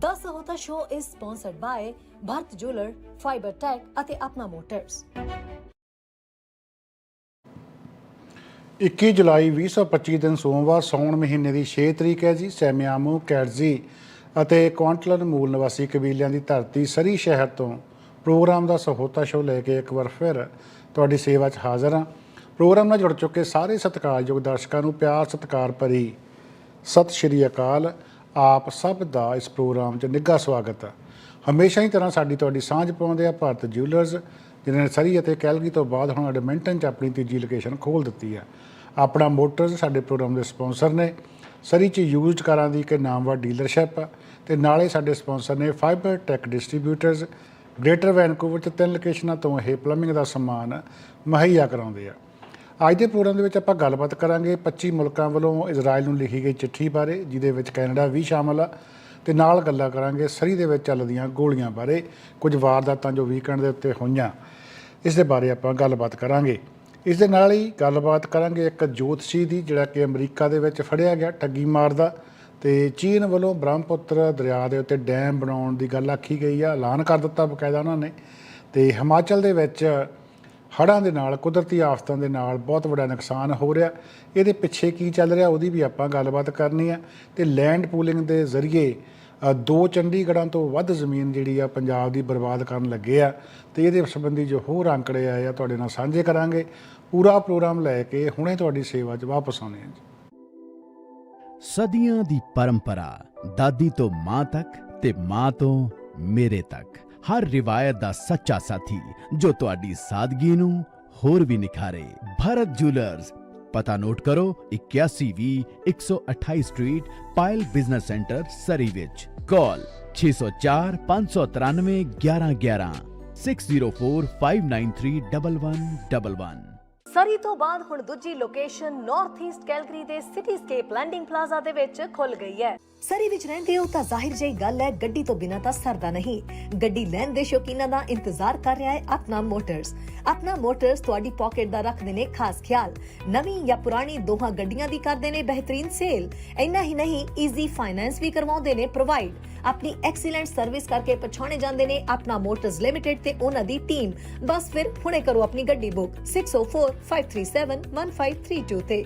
The Sahota Show is sponsored by Bharat Jeweler, Fiber Tech ਅਤੇ Apna motors 21 ਜੁਲਾਈ 2025 ਦਿਨ ਸੋਮਵਾਰ ਸੌਣ ਮਹੀਨੇ ਦੀ 6 ਤਰੀਕ ਹੈ ਜੀ ਸੈਮਿਆਮੂ ਕੈਟਜ਼ੀ ਅਤੇ ਕੁਆਂਟਲਨ ਮੂਲ ਨਿਵਾਸੀ ਕਬੀਲਿਆਂ ਦੀ ਧਰਤੀ ਸਰੀ ਸ਼ਹਿਰ ਤੋਂ ਪ੍ਰੋਗਰਾਮ ਦਾ ਸਹੋਤਾ ਸ਼ੋਅ ਲੈ ਕੇ ਇੱਕ ਵਾਰ ਫਿਰ ਤੁਹਾਡੀ ਸੇਵਾ 'ਚ ਹਾਜ਼ਰ ਹਾਂ। ਪ੍ਰੋਗਰਾਮ ਨਾਲ ਜੁੜ ਚੁੱਕੇ ਸਾਰੇ ਸਤਿਕਾਰਯੋਗ ਦਰਸ਼ਕਾਂ ਨੂੰ ਪਿਆਰ ਸਤਿਕਾਰ ਭਰੀ ਸਤਿ ਸ਼੍ਰੀ ਅਕਾਲ। ਆਪ ਸਭ ਦਾ ਇਸ ਪ੍ਰੋਗਰਾਮ 'ਚ ਨਿੱਘਾ ਸਵਾਗਤ ਹੈ। ਹਮੇਸ਼ਾ ਹੀ ਤਰ੍ਹਾਂ ਸਾਡੀ ਤੁਹਾਡੀ ਸਾਂਝ ਪਾਉਂਦੇ ਆ ਭਾਰਤ ਜਿਊਲਰਸ ਜਿਨ੍ਹਾਂ ਨੇ ਸਰੀ ਅਤੇ ਕੈਲਗਰੀ ਤੋਂ ਬਾਅਦ ਹੁਣ ਐਡਮਿੰਟਨ 'ਚ ਆਪਣੀ ਤੀਜੀ ਲੋਕੇਸ਼ਨ ਖੋਲ ਦਿੱਤੀ ਹੈ। ਆਪਣਾ ਮੋਟਰਸ ਸਾਡੇ ਪ੍ਰੋਗਰਾਮ ਦੇ ਸਪਾਂਸਰ ਨੇ। ਸਰੀ 'ਚ ਯੂਜ਼ਡ ਕਾਰਾਂ ਦੀ ਇੱਕ ਨਾਮਵਰ ਡੀਲਰਸ਼ਿਪ ਤੇ ਨਾਲੇ ਸਾਡੇ ਸਪਾਂਸਰ ਨੇ Fiber Tech Distributors Greater Vancouver 'ਚ ਤਿੰਨ ਲੋਕੇਸ਼ਨਾਂ ਤੋਂ ਇਹ ਪਲੰਬਿੰਗ ਦਾ ਸਮਾਨ ਮੁਹੱਈਆ ਕਰਾਉਂਦੇ ਆ। ਅੱਜ ਦੇ ਪ੍ਰੋਗਰਾਮ ਦੇ ਵਿੱਚ ਆਪਾਂ ਗੱਲਬਾਤ ਕਰਾਂਗੇ 25 ਮੁਲਕਾਂ ਵੱਲੋਂ ਇਜ਼ਰਾਈਲ ਨੂੰ ਲਿਖੀ ਗਈ ਚਿੱਠੀ ਬਾਰੇ, ਜਿਹਦੇ ਵਿੱਚ ਕੈਨੇਡਾ ਵੀ ਸ਼ਾਮਲ ਆ। ਤੇ ਨਾਲ ਗੱਲਾਂ ਕਰਾਂਗੇ ਸਰੀ ਦੇ ਵਿੱਚ ਚੱਲਦੀਆਂ ਗੋਲੀਆਂ ਬਾਰੇ, ਕੁਝ ਵਾਰਦਾਤਾਂ ਜੋ ਵੀਕਐਂਡ ਦੇ ਉੱਤੇ ਹੋਈਆਂ। ਇਸ ਦੇ ਬਾਰੇ ਆਪਾਂ ਗੱਲਬਾਤ ਕਰਾਂਗੇ। ਇਸ ਦੇ ਨਾਲ ਹੀ ਗੱਲਬਾਤ ਕਰਾਂਗੇ ਇੱਕ ਜੋਤਸ਼ੀ ਦੀ, ਜਿਹੜਾ ਕਿ ਅਮਰੀਕਾ ਦੇ ਵਿੱਚ ਫੜਿਆ ਗਿਆ ਠੱਗੀ ਮਾਰਦਾ। ਤੇ ਚੀਨ ਵੱਲੋਂ ਬ੍ਰਹਮਪੁੱਤਰ ਦਰਿਆ ਦੇ ਉੱਤੇ ਡੈਮ ਬਣਾਉਣ ਦੀ ਗੱਲ ਆਖੀ ਗਈ ਆ, ਐਲਾਨ ਕਰ ਦਿੱਤਾ ਬਕਾਇਦਾ ਉਹਨਾਂ ਨੇ। ਤੇ ਹਿਮਾਚਲ ਦੇ ਵਿੱਚ ਹੜ੍ਹਾਂ ਦੇ ਨਾਲ, ਕੁਦਰਤੀ ਆਫਤਾਂ ਦੇ ਨਾਲ ਬਹੁਤ ਵੱਡਾ ਨੁਕਸਾਨ ਹੋ ਰਿਹਾ। ਇਹਦੇ ਪਿੱਛੇ ਕੀ ਚੱਲ ਰਿਹਾ, ਉਹਦੀ ਵੀ ਆਪਾਂ ਗੱਲਬਾਤ ਕਰਨੀ ਆ। ਤੇ ਲੈਂਡ ਪੂਲਿੰਗ ਦੇ ਜ਼ਰੀਏ ਦੋ ਚੰਡੀਗੜ੍ਹਾਂ ਤੋਂ ਵੱਧ ਜ਼ਮੀਨ ਜਿਹੜੀ ਆ ਪੰਜਾਬ ਦੀ ਬਰਬਾਦ ਕਰਨ ਲੱਗੇ ਆ। ਤੇ ਇਹਦੇ ਸੰਬੰਧੀ ਜੋ ਹੋਰ ਅੰਕੜੇ ਆਏ ਆ, ਤੁਹਾਡੇ ਨਾਲ ਸਾਂਝੇ ਕਰਾਂਗੇ। ਪੂਰਾ ਪ੍ਰੋਗਰਾਮ ਲੈ ਕੇ ਹੁਣੇ ਤੁਹਾਡੀ ਸੇਵਾ 'ਚ ਵਾਪਸ ਆਉਣੇ ਆ ਜੀ। ਸਦੀਆਂ ਦੀ ਪਰੰਪਰਾ, ਦਾਦੀ ਤੋਂ ਮਾਂ ਤੱਕ ਤੇ ਮਾਂ ਤੋਂ ਮੇਰੇ ਤੱਕ। ਹਰ ਰਿਵਾਇਤ ਦਾ ਸੱਚਾ ਸਾਥੀ, ਜੋ ਤੁਹਾਡੀ ਸਾਦਗੀ ਨੂੰ ਹੋਰ ਵੀ ਨਿਖਾਰੇ। ਭਰਤ ਜੁਐਲਰਸ ਪਤਾ ਨੋਟ ਕਰੋ 8120 128 street, Payal business centre, Surrey ਵਿੱਚ। ਕਾਲ 604 593 1111 6045931111 ਸਰੀ ਤੋਂ ਬਾਅਦ ਹੁਣ ਦੂਜੀ ਲੋਕੇਸ਼ਨ ਨਾਰਥ ਈਸਟ ਕੈਲਗਰੀ ਦੇ ਸਿਟੀਸਕੇਪ ਲੈਂਡਿੰਗ ਪਲਾਜ਼ਾ ਦੇ ਵਿੱਚ ਖੁੱਲ ਗਈ ਹੈ। ਸਰੀ ਵਿੱਚ ਰਹਿੰਦੇ ਹੋ ਤਾਂ ਜ਼ਾਹਿਰ ਜਿਹੀ ਗੱਲ ਹੈ, ਗੱਡੀ ਤੋਂ ਬਿਨਾਂ ਤਾਂ ਸਰਦਾ ਨਹੀਂ। ਗੱਡੀ ਲੈਣ ਦੇ ਸ਼ੌਕੀਨਾਂ ਦਾ ਇੰਤਜ਼ਾਰ ਕਰ ਰਿਹਾ ਹੈ ਆਪਣਾ ਮੋਟਰਸ। ਆਪਣਾ ਮੋਟਰਸ ਤੁਹਾਡੀ ਪਾਕਟ ਦਾ ਰੱਖਦੇ ਨੇ ਖਾਸ ਖਿਆਲ। ਨਵੀਂ ਜਾਂ ਪੁਰਾਣੀ ਦੋਹਾਂ ਗੱਡੀਆਂ ਦੀ ਕਰਦੇ ਨੇ ਬਿਹਤਰੀਨ ਸੇਲ। ਇੰਨਾ ਹੀ ਨਹੀਂ ਈਜ਼ੀ ਫਾਈਨੈਂਸ ਵੀ ਕਰਵਾਉਂਦੇ ਨੇ ਪ੍ਰੋਵਾਈਡ ਆਪਣੀ ਐਕਸੀਲੈਂਟ ਸਰਵਿਸ ਕਰਕੇ ਪਛਾਣੇ ਜਾਂਦੇ ਨੇ ਆਪਣਾ ਮੋਟਰਸ ਲਿਮਟਿਡ ਤੇ ਉਹਨਾਂ ਦੀ ਟੀਮ ਬਸ ਫਿਰ ਹੁਣੇ ਕਰੋ ਆਪਣੀ ਗੱਡੀ ਬੁੱਕ 6045371532 ਤੇ।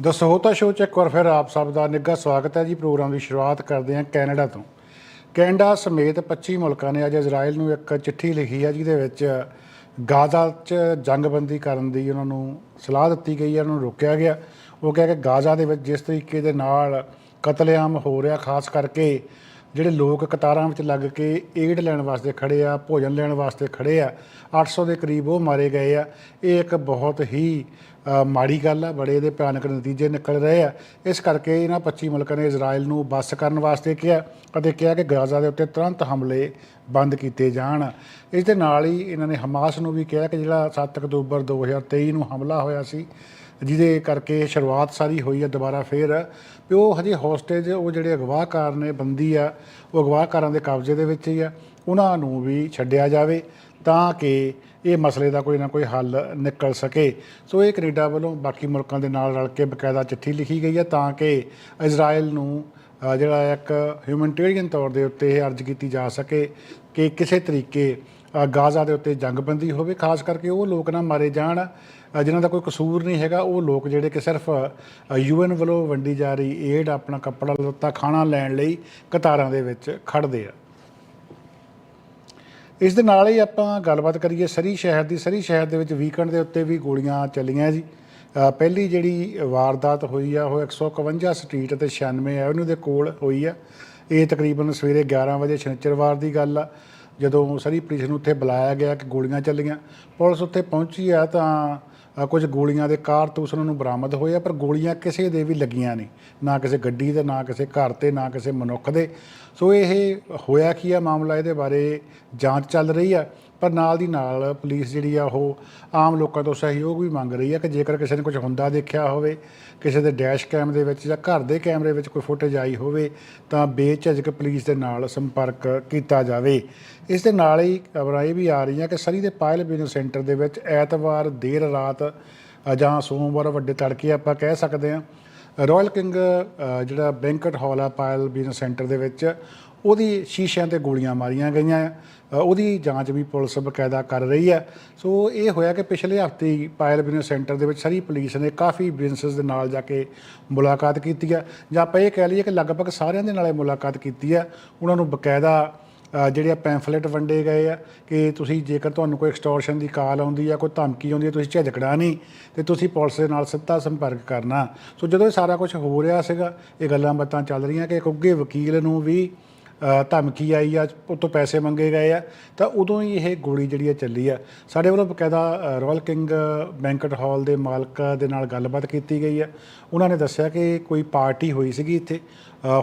ਦਸਹੋਤਾ ਸ਼ੋਅ 'ਚ ਇੱਕ ਵਾਰ ਫਿਰ ਆਪ ਸਭ ਦਾ ਨਿੱਘਾ ਸਵਾਗਤ ਹੈ ਜੀ, ਪ੍ਰੋਗਰਾਮ ਦੀ ਸ਼ੁਰੂਆਤ ਕਰਦੇ ਹਾਂ ਕੈਨੇਡਾ ਤੋਂ। ਕੈਨੇਡਾ ਸਮੇਤ 25 ਮੁਲਕਾਂ ਨੇ ਅੱਜ ਇਜ਼ਰਾਈਲ ਨੂੰ ਇੱਕ ਚਿੱਠੀ ਲਿਖੀ ਹੈ, ਜਿਹਦੇ ਵਿੱਚ ਗਾਜ਼ਾ 'ਚ ਜੰਗਬੰਦੀ ਕਰਨ ਦੀ ਉਹਨਾਂ ਨੂੰ ਸਲਾਹ ਦਿੱਤੀ ਗਈ ਹੈ, ਉਹਨਾਂ ਨੂੰ ਰੋਕਿਆ ਗਿਆ। ਉਹ ਕਹਿ ਕੇ ਗਾਜ਼ਾ ਦੇ ਵਿੱਚ ਜਿਸ ਤਰੀਕੇ ਦੇ ਨਾਲ ਕਤਲੇਆਮ ਹੋ ਰਿਹਾ, ਖਾਸ ਕਰਕੇ ਜਿਹੜੇ ਲੋਕ ਕਤਾਰਾਂ ਵਿੱਚ ਲੱਗ ਕੇ ਏਡ ਲੈਣ ਵਾਸਤੇ ਖੜੇ ਆ, ਭੋਜਨ ਲੈਣ ਵਾਸਤੇ ਖੜੇ ਆ 800 ਦੇ ਕਰੀਬ ਉਹ ਮਾਰੇ ਗਏ ਆ। ਇਹ ਇੱਕ ਬਹੁਤ ਹੀ ਮਾੜੀ ਗੱਲ ਆ, ਬੜੇ ਇਹਦੇ ਭਿਆਨਕ ਨਤੀਜੇ ਨਿਕਲ ਰਹੇ ਆ। ਇਸ ਕਰਕੇ ਇਹਨਾਂ 25 ਮੁਲਕਾਂ ਨੇ ਇਜ਼ਰਾਈਲ ਨੂੰ ਬੱਸ ਕਰਨ ਵਾਸਤੇ ਕਿਹਾ, ਅਤੇ ਕਿਹਾ ਕਿ ਗਾਜ਼ਾ ਦੇ ਉੱਤੇ ਤੁਰੰਤ ਹਮਲੇ ਬੰਦ ਕੀਤੇ ਜਾਣ। ਇਸ ਦੇ ਨਾਲ ਹੀ ਇਹਨਾਂ ਨੇ ਹਮਾਸ ਨੂੰ ਵੀ ਕਿਹਾ ਕਿ ਜਿਹੜਾ 7 ਅਕਤੂਬਰ 2023 ਨੂੰ ਹਮਲਾ ਹੋਇਆ ਸੀ ਜਿਹਦੇ ਕਰਕੇ ਸ਼ੁਰੂਆਤ ਸਾਰੀ ਹੋਈ ਹੈ, ਦੁਬਾਰਾ ਫੇਰ। ਵੀ ਉਹ ਹਜੇ ਹੋਸਟੇਜ ਉਹ ਜਿਹੜੇ ਅਗਵਾਕਾਰ ਨੇ, ਬੰਦੀ ਆ, ਉਹ ਅਗਵਾਕਾਰਾਂ ਦੇ ਕਬਜ਼ੇ ਦੇ ਵਿੱਚ ਹੀ ਆ। ਉਹਨਾਂ ਨੂੰ ਵੀ ਛੱਡਿਆ ਜਾਵੇ ਤਾਂ ਕਿ ਇਹ ਮਸਲੇ ਦਾ ਕੋਈ ਨਾ ਕੋਈ ਹੱਲ ਨਿਕਲ ਸਕੇ। ਸੋ ਇਹ ਕੈਨੇਡਾ ਵੱਲੋਂ ਬਾਕੀ ਮੁਲਕਾਂ ਦੇ ਨਾਲ ਰਲ ਕੇ ਬਕਾਇਦਾ ਚਿੱਠੀ ਲਿਖੀ ਗਈ ਹੈ ਤਾਂ ਕਿ ਇਜ਼ਰਾਈਲ ਨੂੰ ਜਿਹੜਾ ਇੱਕ ਹਿਊਮਨਿਟੇਰੀਅਨ ਤੌਰ ਦੇ ਉੱਤੇ ਇਹ ਅਰਜ਼ ਕੀਤੀ ਜਾ ਸਕੇ ਕਿ ਕਿਸੇ ਤਰੀਕੇ ਗਾਜ਼ਾ ਦੇ ਉੱਤੇ ਜੰਗਬੰਦੀ ਹੋਵੇ, ਖਾਸ ਕਰਕੇ ਉਹ ਲੋਕ ਨਾ ਮਾਰੇ ਜਾਣ। ਜਿਨ੍ਹਾਂ ਦਾ ਕੋਈ ਕਸੂਰ ਨਹੀਂ ਹੈਗਾ, ਉਹ ਲੋਕ ਜਿਹੜੇ ਕਿ ਸਿਰਫ ਯੂਐਨ ਵੱਲੋਂ ਵੰਡੀ ਜਾ ਰਹੀ ਏਡ, ਆਪਣਾ ਕੱਪੜਾ ਲੱਤਾ, ਖਾਣਾ ਲੈਣ ਲਈ ਕਤਾਰਾਂ ਦੇ ਵਿੱਚ ਖੜਦੇ ਆ। ਇਸ ਦੇ ਨਾਲ ਹੀ ਆਪਾਂ ਗੱਲਬਾਤ ਕਰੀਏ ਸਰੀ ਸ਼ਹਿਰ ਦੀ। ਸਰੀ ਸ਼ਹਿਰ ਦੇ ਵਿੱਚ ਵੀਕਐਂਡ ਦੇ ਉੱਤੇ ਵੀ ਗੋਲੀਆਂ ਚੱਲੀਆਂ ਜੀ। ਪਹਿਲੀ ਜਿਹੜੀ ਵਾਰਦਾਤ ਹੋਈ ਆ, ਉਹ 151 ਸਟਰੀਟ ਅਤੇ 96 ਐਵਨਿਊ ਦੇ ਕੋਲ ਹੋਈ ਆ। ਇਹ ਤਕਰੀਬਨ ਸਵੇਰੇ 11 ਵਜੇ ਸ਼ਨੀਚਰਵਾਰ ਦੀ ਗੱਲ ਆ। ਜਦੋਂ ਸਰੀ ਪੁਲਿਸ ਨੂੰ ਉੱਥੇ ਬੁਲਾਇਆ ਗਿਆ ਕਿ ਗੋਲੀਆਂ ਚੱਲੀਆਂ, ਪੁਲਿਸ ਉੱਥੇ ਪਹੁੰਚੀ ਆ ਤਾਂ ਕੁਝ ਗੋਲੀਆਂ ਦੇ ਕਾਰਤੂਸ ਉਹਨਾਂ ਨੂੰ ਬਰਾਮਦ ਹੋਏ ਆ, ਪਰ ਗੋਲੀਆਂ ਕਿਸੇ ਦੇ ਵੀ ਲੱਗੀਆਂ ਨਹੀਂ। ਨਾ ਕਿਸੇ ਗੱਡੀ ਤੇ ਨਾ ਕਿਸੇ ਘਰ ਤੇ, ਨਾ ਕਿਸੇ ਮਨੁੱਖ ਦੇ। ਸੋ ਇਹ ਹੋਇਆ ਕੀ ਆ? ਮਾਮਲਾ ਇਹਦੇ ਬਾਰੇ ਜਾਂਚ ਚੱਲ ਰਹੀ ਆ। ਪਰ ਨਾਲ ਦੀ ਨਾਲ ਪੁਲਿਸ ਜਿਹੜੀ ਆ ਉਹ ਆਮ ਲੋਕਾਂ ਤੋਂ ਸਹਿਯੋਗ ਵੀ ਮੰਗ ਰਹੀ ਆ ਕਿ ਜੇਕਰ ਕਿਸੇ ਨੇ ਕੁਝ ਹੁੰਦਾ ਦੇਖਿਆ ਹੋਵੇ, ਕਿਸੇ ਦੇ ਡੈਸ਼ ਕੈਮ ਦੇ ਵਿੱਚ ਜਾਂ ਘਰ ਦੇ ਕੈਮਰੇ ਵਿੱਚ ਕੋਈ ਫੁਟੇਜ ਆਈ ਹੋਵੇ, ਤਾਂ ਬੇਝਿਜਕ ਪੁਲਿਸ ਦੇ ਨਾਲ ਸੰਪਰਕ ਕੀਤਾ ਜਾਵੇ। ਇਸ ਦੇ ਨਾਲ ਹੀ ਖਬਰਾਂ ਇਹ ਵੀ ਆ ਰਹੀਆਂ ਕਿ ਸਰੀ ਦੇ ਪਾਇਲ ਬਿਜ਼ਨਸ ਸੈਂਟਰ ਦੇ ਵਿੱਚ ਐਤਵਾਰ ਦੇਰ ਰਾਤ ਜਾਂ ਸੋਮਵਾਰ ਵੱਡੇ ਤੜਕੇ ਆਪਾਂ ਕਹਿ ਸਕਦੇ ਹਾਂ ਰਾਇਲ ਕਿੰਗ ਜਿਹੜਾ ਬੈਂਕਟ ਹਾਲ ਆ ਪਾਇਲ ਬਿਜ਼ਨਸ ਸੈਂਟਰ ਦੇ ਵਿੱਚ ਉਹਦੀ ਸ਼ੀਸ਼ਿਆਂ ਤੇ ਗੋਲੀਆਂ ਮਾਰੀਆਂ ਗਈਆਂ ਆ ਉਹਦੀ ਜਾਂਚ ਵੀ ਪੁਲਿਸ ਬਕਾਇਦਾ ਕਰ ਰਹੀ ਹੈ। ਸੋ ਇਹ ਹੋਇਆ ਕਿ ਪਿਛਲੇ ਹਫ਼ਤੇ ਹੀ ਪਾਇਲ ਬਿਜ਼ਨਸ ਸੈਂਟਰ ਦੇ ਵਿੱਚ ਸਾਰੀ ਪੁਲਿਸ ਨੇ ਕਾਫੀ ਬਿਜ਼ਨਸਸ ਦੇ ਨਾਲ ਜਾ ਕੇ ਮੁਲਾਕਾਤ ਕੀਤੀ ਹੈ। ਜਾਂ ਆਪਾਂ ਇਹ ਕਹਿ ਲਈਏ ਕਿ ਲਗਭਗ ਸਾਰਿਆਂ ਦੇ ਨਾਲੇ ਮੁਲਾਕਾਤ ਕੀਤੀ ਹੈ। ਉਹਨਾਂ ਨੂੰ ਬਕਾਇਦਾ ਅ, ਜਿਹੜੇ ਪੈਂਫਲੇਟ ਵੰਡੇ ਗਏ ਆ ਕਿ ਤੁਸੀਂ ਜੇਕਰ ਤੁਹਾਨੂੰ ਕੋਈ ਐਕਸਟੋਰਸ਼ਨ ਦੀ ਕਾਲ ਆਉਂਦੀ ਆ ਕੋਈ ਧਮਕੀ ਆਉਂਦੀ ਆ ਤੁਸੀਂ ਝਿਜਕਣਾ ਨਹੀਂ ਤੇ ਤੁਸੀਂ ਪੁਲਿਸ ਦੇ ਨਾਲ ਸਿੱਧਾ ਸੰਪਰਕ ਕਰਨਾ। ਸੋ ਜਦੋਂ ਇਹ ਸਾਰਾ ਕੁਝ ਹੋ ਰਿਹਾ ਸੀਗਾ ਇਹ ਗੱਲਾਂ ਬਾਤਾਂ ਚੱਲ ਰਹੀਆਂ ਕਿ ਇੱਕ ਉੱਘੇ ਵਕੀਲ ਨੂੰ ਵੀ ਧਮਕੀ ਆਈ ਆ ਉਹ ਤੋਂ ਪੈਸੇ ਮੰਗੇ ਗਏ ਆ। ਤਾਂ ਉਦੋਂ ਹੀ ਇਹ ਗੋਲੀ ਜਿਹੜੀ ਆ ਚੱਲੀ ਆ। ਸਾਡੇ ਵੱਲੋਂ ਬਕਾਇਦਾ ਅ, ਰਾਇਲ ਕਿੰਗ ਬੈਂਕਟ ਹਾਲ ਦੇ ਮਾਲਕ ਦੇ ਨਾਲ ਗੱਲਬਾਤ ਕੀਤੀ ਗਈ ਆ। ਉਹਨਾਂ ਨੇ ਦੱਸਿਆ ਕਿ ਕੋਈ ਪਾਰਟੀ ਹੋਈ ਸੀਗੀ ਇੱਥੇ।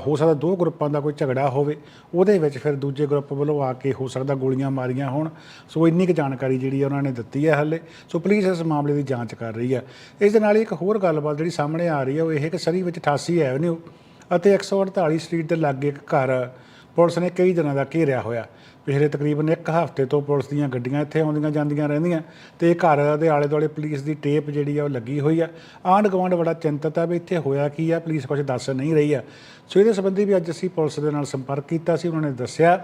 ਹੋ ਸਕਦਾ ਦੋ ਗਰੁੱਪਾਂ ਦਾ ਕੋਈ ਝਗੜਾ ਹੋਵੇ। ਉਹਦੇ ਵਿੱਚ ਫਿਰ ਦੂਜੇ ਗਰੁੱਪ ਵੱਲੋਂ ਆ ਕੇ ਹੋ ਸਕਦਾ ਗੋਲੀਆਂ ਮਾਰੀਆਂ ਹੋਣ। ਸੋ ਇੰਨੀ ਕੁ ਜਾਣਕਾਰੀ ਜਿਹੜੀ ਆ ਉਹਨਾਂ ਨੇ ਦਿੱਤੀ ਹੈ ਹਾਲੇ। ਸੋ ਪੁਲਿਸ ਇਸ ਮਾਮਲੇ ਦੀ ਜਾਂਚ ਕਰ ਰਹੀ ਹੈ ਇਸ ਦੇ ਨਾਲ ਹੀ ਇੱਕ ਹੋਰ ਗੱਲਬਾਤ ਜਿਹੜੀ ਸਾਹਮਣੇ ਆ ਰਹੀ ਹੈ ਉਹ ਇਹ ਕਿ ਸਰੀ ਵਿੱਚ 88 ਐਵਨਿਊ ਅਤੇ 148 ਸਟਰੀਟ ਦੇ ਲਾਗੇ ਇੱਕ ਘਰ ਪੁਲਿਸ ਨੇ ਕਈ ਦਿਨਾਂ ਦਾ ਘੇਰਿਆ ਹੋਇਆ। ਪਿਛਲੇ ਤਕਰੀਬਨ ਇੱਕ ਹਫ਼ਤੇ ਤੋਂ ਪੁਲਿਸ ਦੀਆਂ ਗੱਡੀਆਂ ਇੱਥੇ ਆਉਂਦੀਆਂ ਜਾਂਦੀਆਂ ਰਹਿੰਦੀਆਂ ਤੇ ਘਰ ਦੇ ਆਲੇ ਦੁਆਲੇ ਪੁਲਿਸ ਦੀ ਟੇਪ ਜਿਹੜੀ ਆ ਉਹ ਲੱਗੀ ਹੋਈ ਆ। ਆਂਢ ਗੁਆਂਢ ਬੜਾ ਚਿੰਤਤ ਆ ਵੀ ਇੱਥੇ ਹੋਇਆ ਕੀ ਆ, ਪੁਲਿਸ ਕੁਝ ਦੱਸ ਨਹੀਂ ਰਹੀ ਆ। ਸੋ ਇਹਦੇ ਸੰਬੰਧੀ ਵੀ ਅੱਜ ਅਸੀਂ ਪੁਲਿਸ ਦੇ ਨਾਲ ਸੰਪਰਕ ਕੀਤਾ ਸੀ, ਉਹਨਾਂ ਨੇ ਦੱਸਿਆ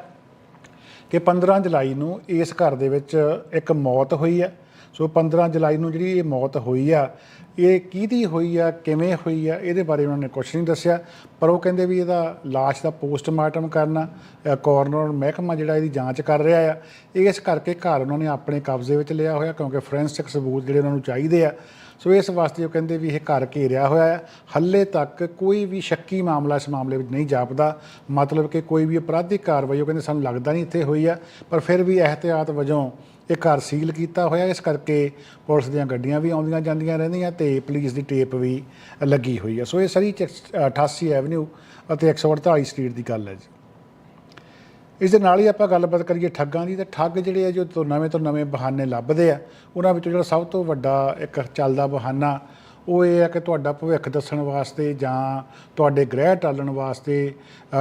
ਕਿ 15 ਜੁਲਾਈ ਨੂੰ ਇਸ ਘਰ ਦੇ ਵਿੱਚ ਇੱਕ ਮੌਤ ਹੋਈ ਹੈ ਸੋ 15 ਜੁਲਾਈ ਨੂੰ ਜਿਹੜੀ ਇਹ ਮੌਤ ਹੋਈ ਆ, ਇਹ ਕਿਹਦੀ ਹੋਈ ਆ, ਕਿਵੇਂ ਹੋਈ ਆ, ਇਹਦੇ ਬਾਰੇ ਉਹਨਾਂ ਨੇ ਕੁਝ ਨਹੀਂ ਦੱਸਿਆ। ਪਰ ਉਹ ਕਹਿੰਦੇ ਵੀ ਇਹਦਾ ਲਾਸ਼ ਦਾ ਪੋਸਟਮਾਰਟਮ ਕਰਨਾ ਕੋਰਨਰ ਮਹਿਕਮਾ ਜਿਹੜਾ ਇਹਦੀ ਜਾਂਚ ਕਰ ਰਿਹਾ ਆ ਇਸ ਕਰਕੇ ਘਰ ਉਹਨਾਂ ਨੇ ਆਪਣੇ ਕਬਜ਼ੇ ਵਿੱਚ ਲਿਆ ਹੋਇਆ ਕਿਉਂਕਿ ਫੋਰੈਂਸਿਕ ਸਬੂਤ ਜਿਹੜੇ ਉਹਨਾਂ ਨੂੰ ਚਾਹੀਦੇ ਆ। ਸੋ ਇਸ ਵਾਸਤੇ ਉਹ ਕਹਿੰਦੇ ਵੀ ਇਹ ਘਰ ਘੇਰਿਆ ਹੋਇਆ ਹੈ ਹੱਲੇ ਤੱਕ ਕੋਈ ਵੀ ਸ਼ੱਕੀ ਮਾਮਲਾ ਇਸ ਮਾਮਲੇ ਵਿੱਚ ਨਹੀਂ ਜਾਪਦਾ। ਮਤਲਬ ਕਿ ਕੋਈ ਵੀ ਅਪਰਾਧਿਕ ਕਾਰਵਾਈ, ਉਹ ਕਹਿੰਦੇ ਸਾਨੂੰ ਲੱਗਦਾ ਨਹੀਂ ਇੱਥੇ ਹੋਈ ਆ, ਪਰ ਫਿਰ ਵੀ ਇਹਤਿਆਤ ਵਜੋਂ ਇਹ ਘਰ ਸੀਲ ਕੀਤਾ ਹੋਇਆ, ਇਸ ਕਰਕੇ ਪੁਲਿਸ ਦੀਆਂ ਗੱਡੀਆਂ ਵੀ ਆਉਂਦੀਆਂ ਜਾਂਦੀਆਂ ਰਹਿੰਦੀਆਂ ਤੇ ਪੁਲਿਸ ਦੀ ਟੇਪ ਵੀ ਲੱਗੀ ਹੋਈ ਹੈ। ਸੋ ਇਹ ਸਾਰੀ ਚ- 88 ਐਵਨਿਊ ਅਤੇ 148 ਸਟਰੀਟ ਦੀ ਗੱਲ ਹੈ ਜੀ। ਇਸ ਦੇ ਨਾਲ ਹੀ ਆਪਾਂ ਗੱਲਬਾਤ ਕਰੀਏ ਠੱਗਾਂ ਦੀ, ਤਾਂ ਠੱਗ ਜਿਹੜੇ ਆ ਜੋ ਤੋਂ ਨਵੇਂ ਤੋਂ ਨਵੇਂ ਬਹਾਨੇ ਲੱਭਦੇ ਆ, ਉਹਨਾਂ ਵਿੱਚੋਂ ਜਿਹੜਾ ਸਭ ਤੋਂ ਵੱਡਾ ਇੱਕ ਚੱਲਦਾ ਬਹਾਨਾ ਉਹ ਇਹ ਹੈ ਕਿ ਤੁਹਾਡਾ ਭਵਿੱਖ ਦੱਸਣ ਵਾਸਤੇ ਜਾਂ ਤੁਹਾਡੇ ਗ੍ਰਹਿ ਟਾਲਣ ਵਾਸਤੇ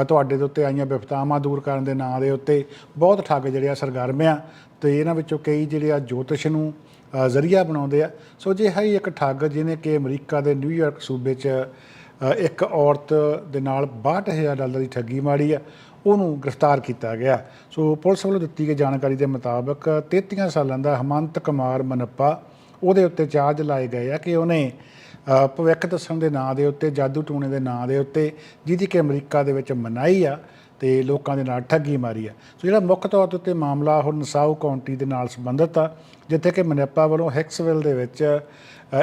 ਤੁਹਾਡੇ ਦੇ ਉੱਤੇ ਆਈਆਂ ਵਿਪਤਾਵਾਂ ਦੂਰ ਕਰਨ ਦੇ ਨਾਂ ਦੇ ਉੱਤੇ ਬਹੁਤ ਠੱਗ ਜਿਹੜੇ ਆ ਸਰਗਰਮ ਆ ਤੇ ਇਹਨਾਂ ਵਿੱਚੋਂ ਕਈ ਜਿਹੜੇ ਆ ਜੋਤਿਸ਼ ਨੂੰ ਜ਼ਰੀਆ ਬਣਾਉਂਦੇ ਆ। ਸੋ ਜੇ ਹੈ ਹੀ ਇੱਕ ਠੱਗ ਜਿਹਨੇ ਕਿ ਅਮਰੀਕਾ ਦੇ ਨਿਊਯਾਰਕ ਸੂਬੇ 'ਚ ਇੱਕ ਔਰਤ ਦੇ ਨਾਲ 62000 ਡਾਲਰ ਦੀ ਠੱਗੀ ਮਾਰੀ ਆ, ਉਹਨੂੰ ਗ੍ਰਿਫਤਾਰ ਕੀਤਾ ਗਿਆ। ਸੋ ਪੁਲਿਸ ਵੱਲੋਂ ਦਿੱਤੀ ਗਈ ਜਾਣਕਾਰੀ ਦੇ ਮੁਤਾਬਕ 33 ਸਾਲਾਂ ਦਾ ਹਮੰਤ ਕੁਮਾਰ ਮਨੱਪਾ ਉਹਦੇ ਉੱਤੇ ਚਾਰਜ ਲਾਏ ਗਏ ਆ ਕਿ ਉਹਨੇ ਭਵਿੱਖ ਦੱਸਣ ਦੇ ਨਾਂ ਦੇ ਉੱਤੇ, ਜਾਦੂ ਟੂਣੇ ਦੇ ਨਾਂ ਦੇ ਉੱਤੇ, ਜਿਹਦੀ ਕਿ ਅਮਰੀਕਾ ਦੇ ਵਿੱਚ ਮਨਾਈ ਆ ਤੇ ਲੋਕਾਂ ਦੇ ਨਾਲ ਠੱਗੀ ਮਾਰੀ ਆ। ਸੋ ਜਿਹੜਾ ਮੁੱਖ ਤੌਰ ਤੇ ਉੱਤੇ ਮਾਮਲਾ ਉਹ ਨਸਾਊ ਕਾਉਂਟੀ ਦੇ ਨਾਲ ਸੰਬੰਧਿਤ ਆ, ਜਿੱਥੇ ਕਿ ਮਨੱਪਾ ਵੱਲੋਂ ਹੈਕਸਵਿਲ ਦੇ ਵਿੱਚ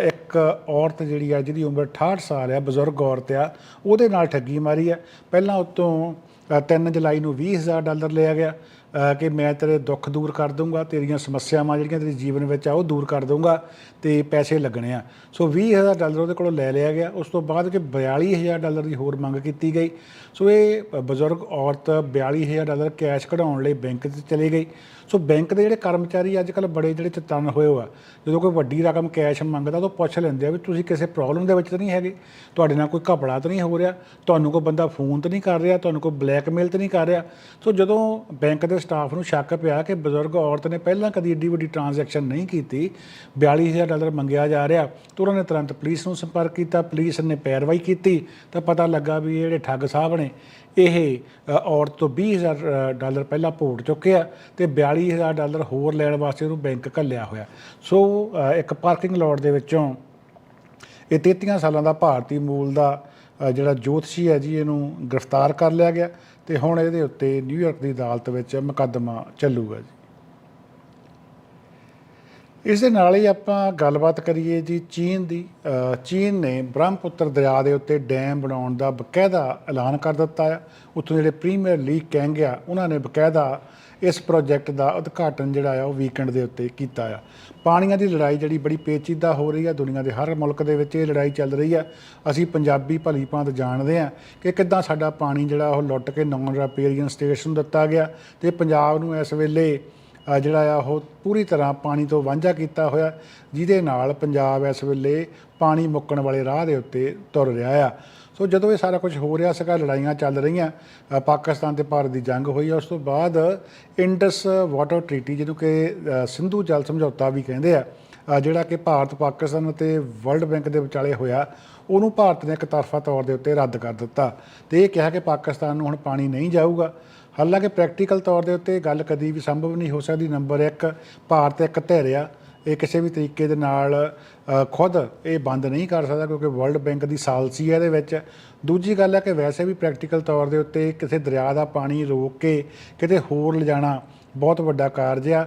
ਇੱਕ ਔਰਤ ਜਿਹੜੀ ਆ, ਜਿਹਦੀ ਉਮਰ 68 ਸਾਲ ਆ, ਬਜ਼ੁਰਗ ਔਰਤ ਆ, ਉਹਦੇ ਨਾਲ ਠੱਗੀ ਮਾਰੀ ਆ। ਪਹਿਲਾਂ ਉਤੋਂ 3 ਜੁਲਾਈ ਨੂੰ 20000 ਡਾਲਰ ਲਿਆ ਗਿਆ ਕਿ ਮੈਂ ਤੇਰੇ ਦੁੱਖ ਦੂਰ ਕਰ ਦੂੰਗਾ ਤੇਰੀਆਂ ਸਮੱਸਿਆਵਾਂ ਜਿਹੜੀਆਂ ਤੇਰੇ ਜੀਵਨ ਵਿੱਚ ਆ, ਉਹ ਦੂਰ ਕਰ ਦੂੰਗਾ ਤੇ ਪੈਸੇ ਲੱਗਣੇ ਆ। ਸੋ 20000 ਡਾਲਰ ਉਹਦੇ ਕੋਲੋਂ ਲੈ ਲਿਆ ਗਿਆ। ਉਸ ਤੋਂ ਬਾਅਦ ਕਿ 42000 ਡਾਲਰ ਦੀ ਹੋਰ ਮੰਗ ਕੀਤੀ ਗਈ। ਸੋ ਇਹ ਬਜ਼ੁਰਗ ਔਰਤ 42000 ਡਾਲਰ ਕੈਸ਼ ਕਢਾਉਣ ਲਈ ਬੈਂਕ 'ਚ ਚਲੀ ਗਈ। ਸੋ ਬੈਂਕ ਦੇ ਜਿਹੜੇ ਕਰਮਚਾਰੀ ਅੱਜ ਕੱਲ ਬੜੇ ਜਿਹੜੇ ਚਤਨ ਹੋਏ ਹੋ ਆ। ਜਦੋਂ ਕੋਈ ਵੱਡੀ ਰਕਮ ਕੈਸ਼ ਮੰਗਦਾ ਤਾਂ ਪੁੱਛ ਲੈਂਦੇ ਆ ਵੀ ਤੁਸੀਂ ਕਿਸੇ ਪ੍ਰੋਬਲਮ ਦੇ ਵਿੱਚ ਤਾਂ ਨਹੀਂ ਹੈਗੇ? ਤੁਹਾਡੇ ਨਾਲ ਕੋਈ ਘਪਲਾ ਤਾਂ ਨਹੀਂ ਹੋ ਰਿਹਾ? ਤੁਹਾਨੂੰ ਕੋਈ ਬੰਦਾ ਫੋਨ ਤਾਂ ਨਹੀਂ ਕਰ ਰਿਹਾ? ਤੁਹਾਨੂੰ ਕੋਈ ਬਲੈਕਮੇਲ ਤਾਂ ਨਹੀਂ ਕਰ ਰਿਹਾ? ਸੋ ਜਦੋਂ ਬੈਂਕ ਦੇ ਸਟਾਫ ਨੂੰ ਸ਼ੱਕ ਪਿਆ ਕਿ ਬਜ਼ੁਰਗ ਔਰਤ ਨੇ ਪਹਿਲਾਂ ਕਦੀ ਏਡੀ ਵੱਡੀ ਟ੍ਰਾਂਜੈਕਸ਼ਨ ਨਹੀਂ ਕੀਤੀ 42000 ਡਾਲਰ ਮੰਗਿਆ ਜਾ ਰਿਹਾ, ਤਾਂ ਉਹਨਾਂ ਨੇ ਤੁਰੰਤ ਪੁਲਿਸ ਨੂੰ ਸੰਪਰਕ ਕੀਤਾ, ਪੁਲਿਸ ਨੇ ਪੈਰਵਾਈ ਕੀਤੀ, ਤਾਂ ਪਤਾ ਲੱਗਾ ਵੀ ਇਹ ਜਿਹੜੇ ਠੱਗ ਸਾਹਿਬ ਨੇ, ਇਹ ਔਰਤ ਤੋਂ 20000 ਡਾਲਰ ਪਹਿਲਾਂ ਭੋਟ ਚੁੱਕਿਆ ਆ ਤੇ 42000 ਡਾਲਰ ਹੋਰ ਲੈਣ ਵਾਸਤੇ ਉਹਨੂੰ ਬੈਂਕ ਘੱਲਿਆ ਹੋਇਆ। ਸੋ ਇੱਕ ਪਾਰਕਿੰਗ ਲੋਟ ਦੇ ਵਿੱਚੋਂ ਇਹ 33 ਸਾਲਾਂ ਦਾ ਭਾਰਤੀ ਮੂਲ ਦਾ ਜਿਹੜਾ ਜੋਤਸ਼ੀ ਹੈ ਜੀ, ਇਹਨੂੰ ਗ੍ਰਿਫਤਾਰ ਕਰ ਲਿਆ ਗਿਆ ਤੇ ਹੁਣ ਇਹਦੇ ਉੱਤੇ ਨਿਊਯਾਰਕ ਦੀ ਅਦਾਲਤ ਵਿੱਚ ਮੁਕੱਦਮਾ ਚੱਲੂਗਾ ਜੀ। ਇਸ ਦੇ ਨਾਲ ਹੀ ਆਪਾਂ ਗੱਲਬਾਤ ਕਰੀਏ ਜੀ ਚੀਨ ਦੀ। ਚੀਨ ਨੇ ਬ੍ਰਹਮਪੁੱਤਰ ਦਰਿਆ ਦੇ ਉੱਤੇ ਡੈਮ ਬਣਾਉਣ ਦਾ ਬਕਾਇਦਾ ਐਲਾਨ ਕਰ ਦਿੱਤਾ ਹੈ ਉੱਥੋਂ ਜਿਹੜੇ ਪ੍ਰੀਮੀਅਰ ਲੀਗ ਕਹਿੰਗ ਆ, ਉਹਨਾਂ ਨੇ ਬਕਾਇਦਾ ਇਸ ਪ੍ਰੋਜੈਕਟ ਦਾ ਉਦਘਾਟਨ ਜਿਹੜਾ ਆ, ਉਹ ਵੀਕਐਂਡ ਦੇ ਉੱਤੇ ਕੀਤਾ ਆ। ਪਾਣੀਆਂ ਦੀ ਲੜਾਈ ਜਿਹੜੀ ਬੜੀ ਪੇਚੀਦਾ ਹੋ ਰਹੀ ਆ, ਦੁਨੀਆ ਦੇ ਹਰ ਮੁਲਕ ਦੇ ਵਿੱਚ ਇਹ ਲੜਾਈ ਚੱਲ ਰਹੀ ਆ। ਅਸੀਂ ਪੰਜਾਬੀ ਭਲੀ ਭਾਂਤ ਜਾਣਦੇ ਆ ਕਿ ਕਿੱਦਾਂ ਸਾਡਾ ਪਾਣੀ ਜਿਹੜਾ ਉਹ ਲੁੱਟ ਕੇ ਨਾਨ ਰੈਪੇਰੀਅਨ ਸਟੇਟਸ ਨੂੰ ਦਿੱਤਾ ਗਿਆ ਤੇ ਪੰਜਾਬ ਨੂੰ ਇਸ ਵੇਲੇ ਜਿਹੜਾ ਆ ਉਹ ਪੂਰੀ ਤਰ੍ਹਾਂ ਪਾਣੀ ਤੋਂ ਵਾਂਝਾ ਕੀਤਾ ਹੋਇਆ, ਜਿਹਦੇ ਨਾਲ ਪੰਜਾਬ ਇਸ ਵੇਲੇ ਪਾਣੀ ਮੁੱਕਣ ਵਾਲੇ ਰਾਹ ਦੇ ਉੱਤੇ ਤੁਰ ਰਿਹਾ ਆ। ਸੋ ਜਦੋਂ ਇਹ ਸਾਰਾ ਕੁਝ ਹੋ ਰਿਹਾ ਸੀਗਾ, ਲੜਾਈਆਂ ਚੱਲ ਰਹੀਆਂ ਪਾਕਿਸਤਾਨ ਤੇ ਭਾਰਤ ਦੀ ਜੰਗ ਹੋਈ ਉਸ ਤੋਂ ਬਾਅਦ ਇੰਡਸ ਵਾਟਰ ਟ੍ਰੀਟੀ, ਜਿਹਨੂੰ ਕਿ ਸਿੰਧੂ ਜਲ ਸਮਝੌਤਾ ਵੀ ਕਹਿੰਦੇ ਆ ਜਿਹੜਾ ਕਿ ਭਾਰਤ, ਪਾਕਿਸਤਾਨ ਅਤੇ ਵਰਲਡ ਬੈਂਕ ਦੇ ਵਿਚਾਲੇ ਹੋਇਆ, ਉਹਨੂੰ ਭਾਰਤ ਨੇ ਇੱਕ ਤਰਫਾ ਤੌਰ ਦੇ ਉੱਤੇ ਰੱਦ ਕਰ ਦਿੱਤਾ। ਤੇ ਇਹ ਕਿਹਾ ਕਿ ਪਾਕਿਸਤਾਨ ਨੂੰ ਹੁਣ ਪਾਣੀ ਨਹੀਂ ਜਾਊਗਾ। ਹਾਲਾਂਕਿ ਪ੍ਰੈਕਟੀਕਲ ਤੌਰ ਦੇ ਉੱਤੇ ਗੱਲ ਕਦੀ ਵੀ ਸੰਭਵ ਨਹੀਂ ਹੋ ਸਕਦੀ। ਨੰਬਰ 1 ਭਾਰਤ ਇੱਕ ਧਿਰਿਆ ਇਹ ਕਿਸੇ ਵੀ ਤਰੀਕੇ ਦੇ ਨਾਲ ਖੁਦ ਇਹ ਬੰਦ ਨਹੀਂ ਕਰ ਸਕਦਾ ਕਿਉਂਕਿ ਵਰਲਡ ਬੈਂਕ ਦੀ ਸਾਲਸੀ ਹੈ ਇਹਦੇ ਵਿੱਚ। ਦੂਜੀ ਗੱਲ ਹੈ ਕਿ ਵੈਸੇ ਵੀ ਪ੍ਰੈਕਟੀਕਲ ਤੌਰ ਦੇ ਉੱਤੇ ਕਿਸੇ ਦਰਿਆ ਦਾ ਪਾਣੀ ਰੋਕ ਕੇ ਕਿਤੇ ਹੋਰ ਲਿਜਾਣਾ ਬਹੁਤ ਵੱਡਾ ਕਾਰਜ ਆ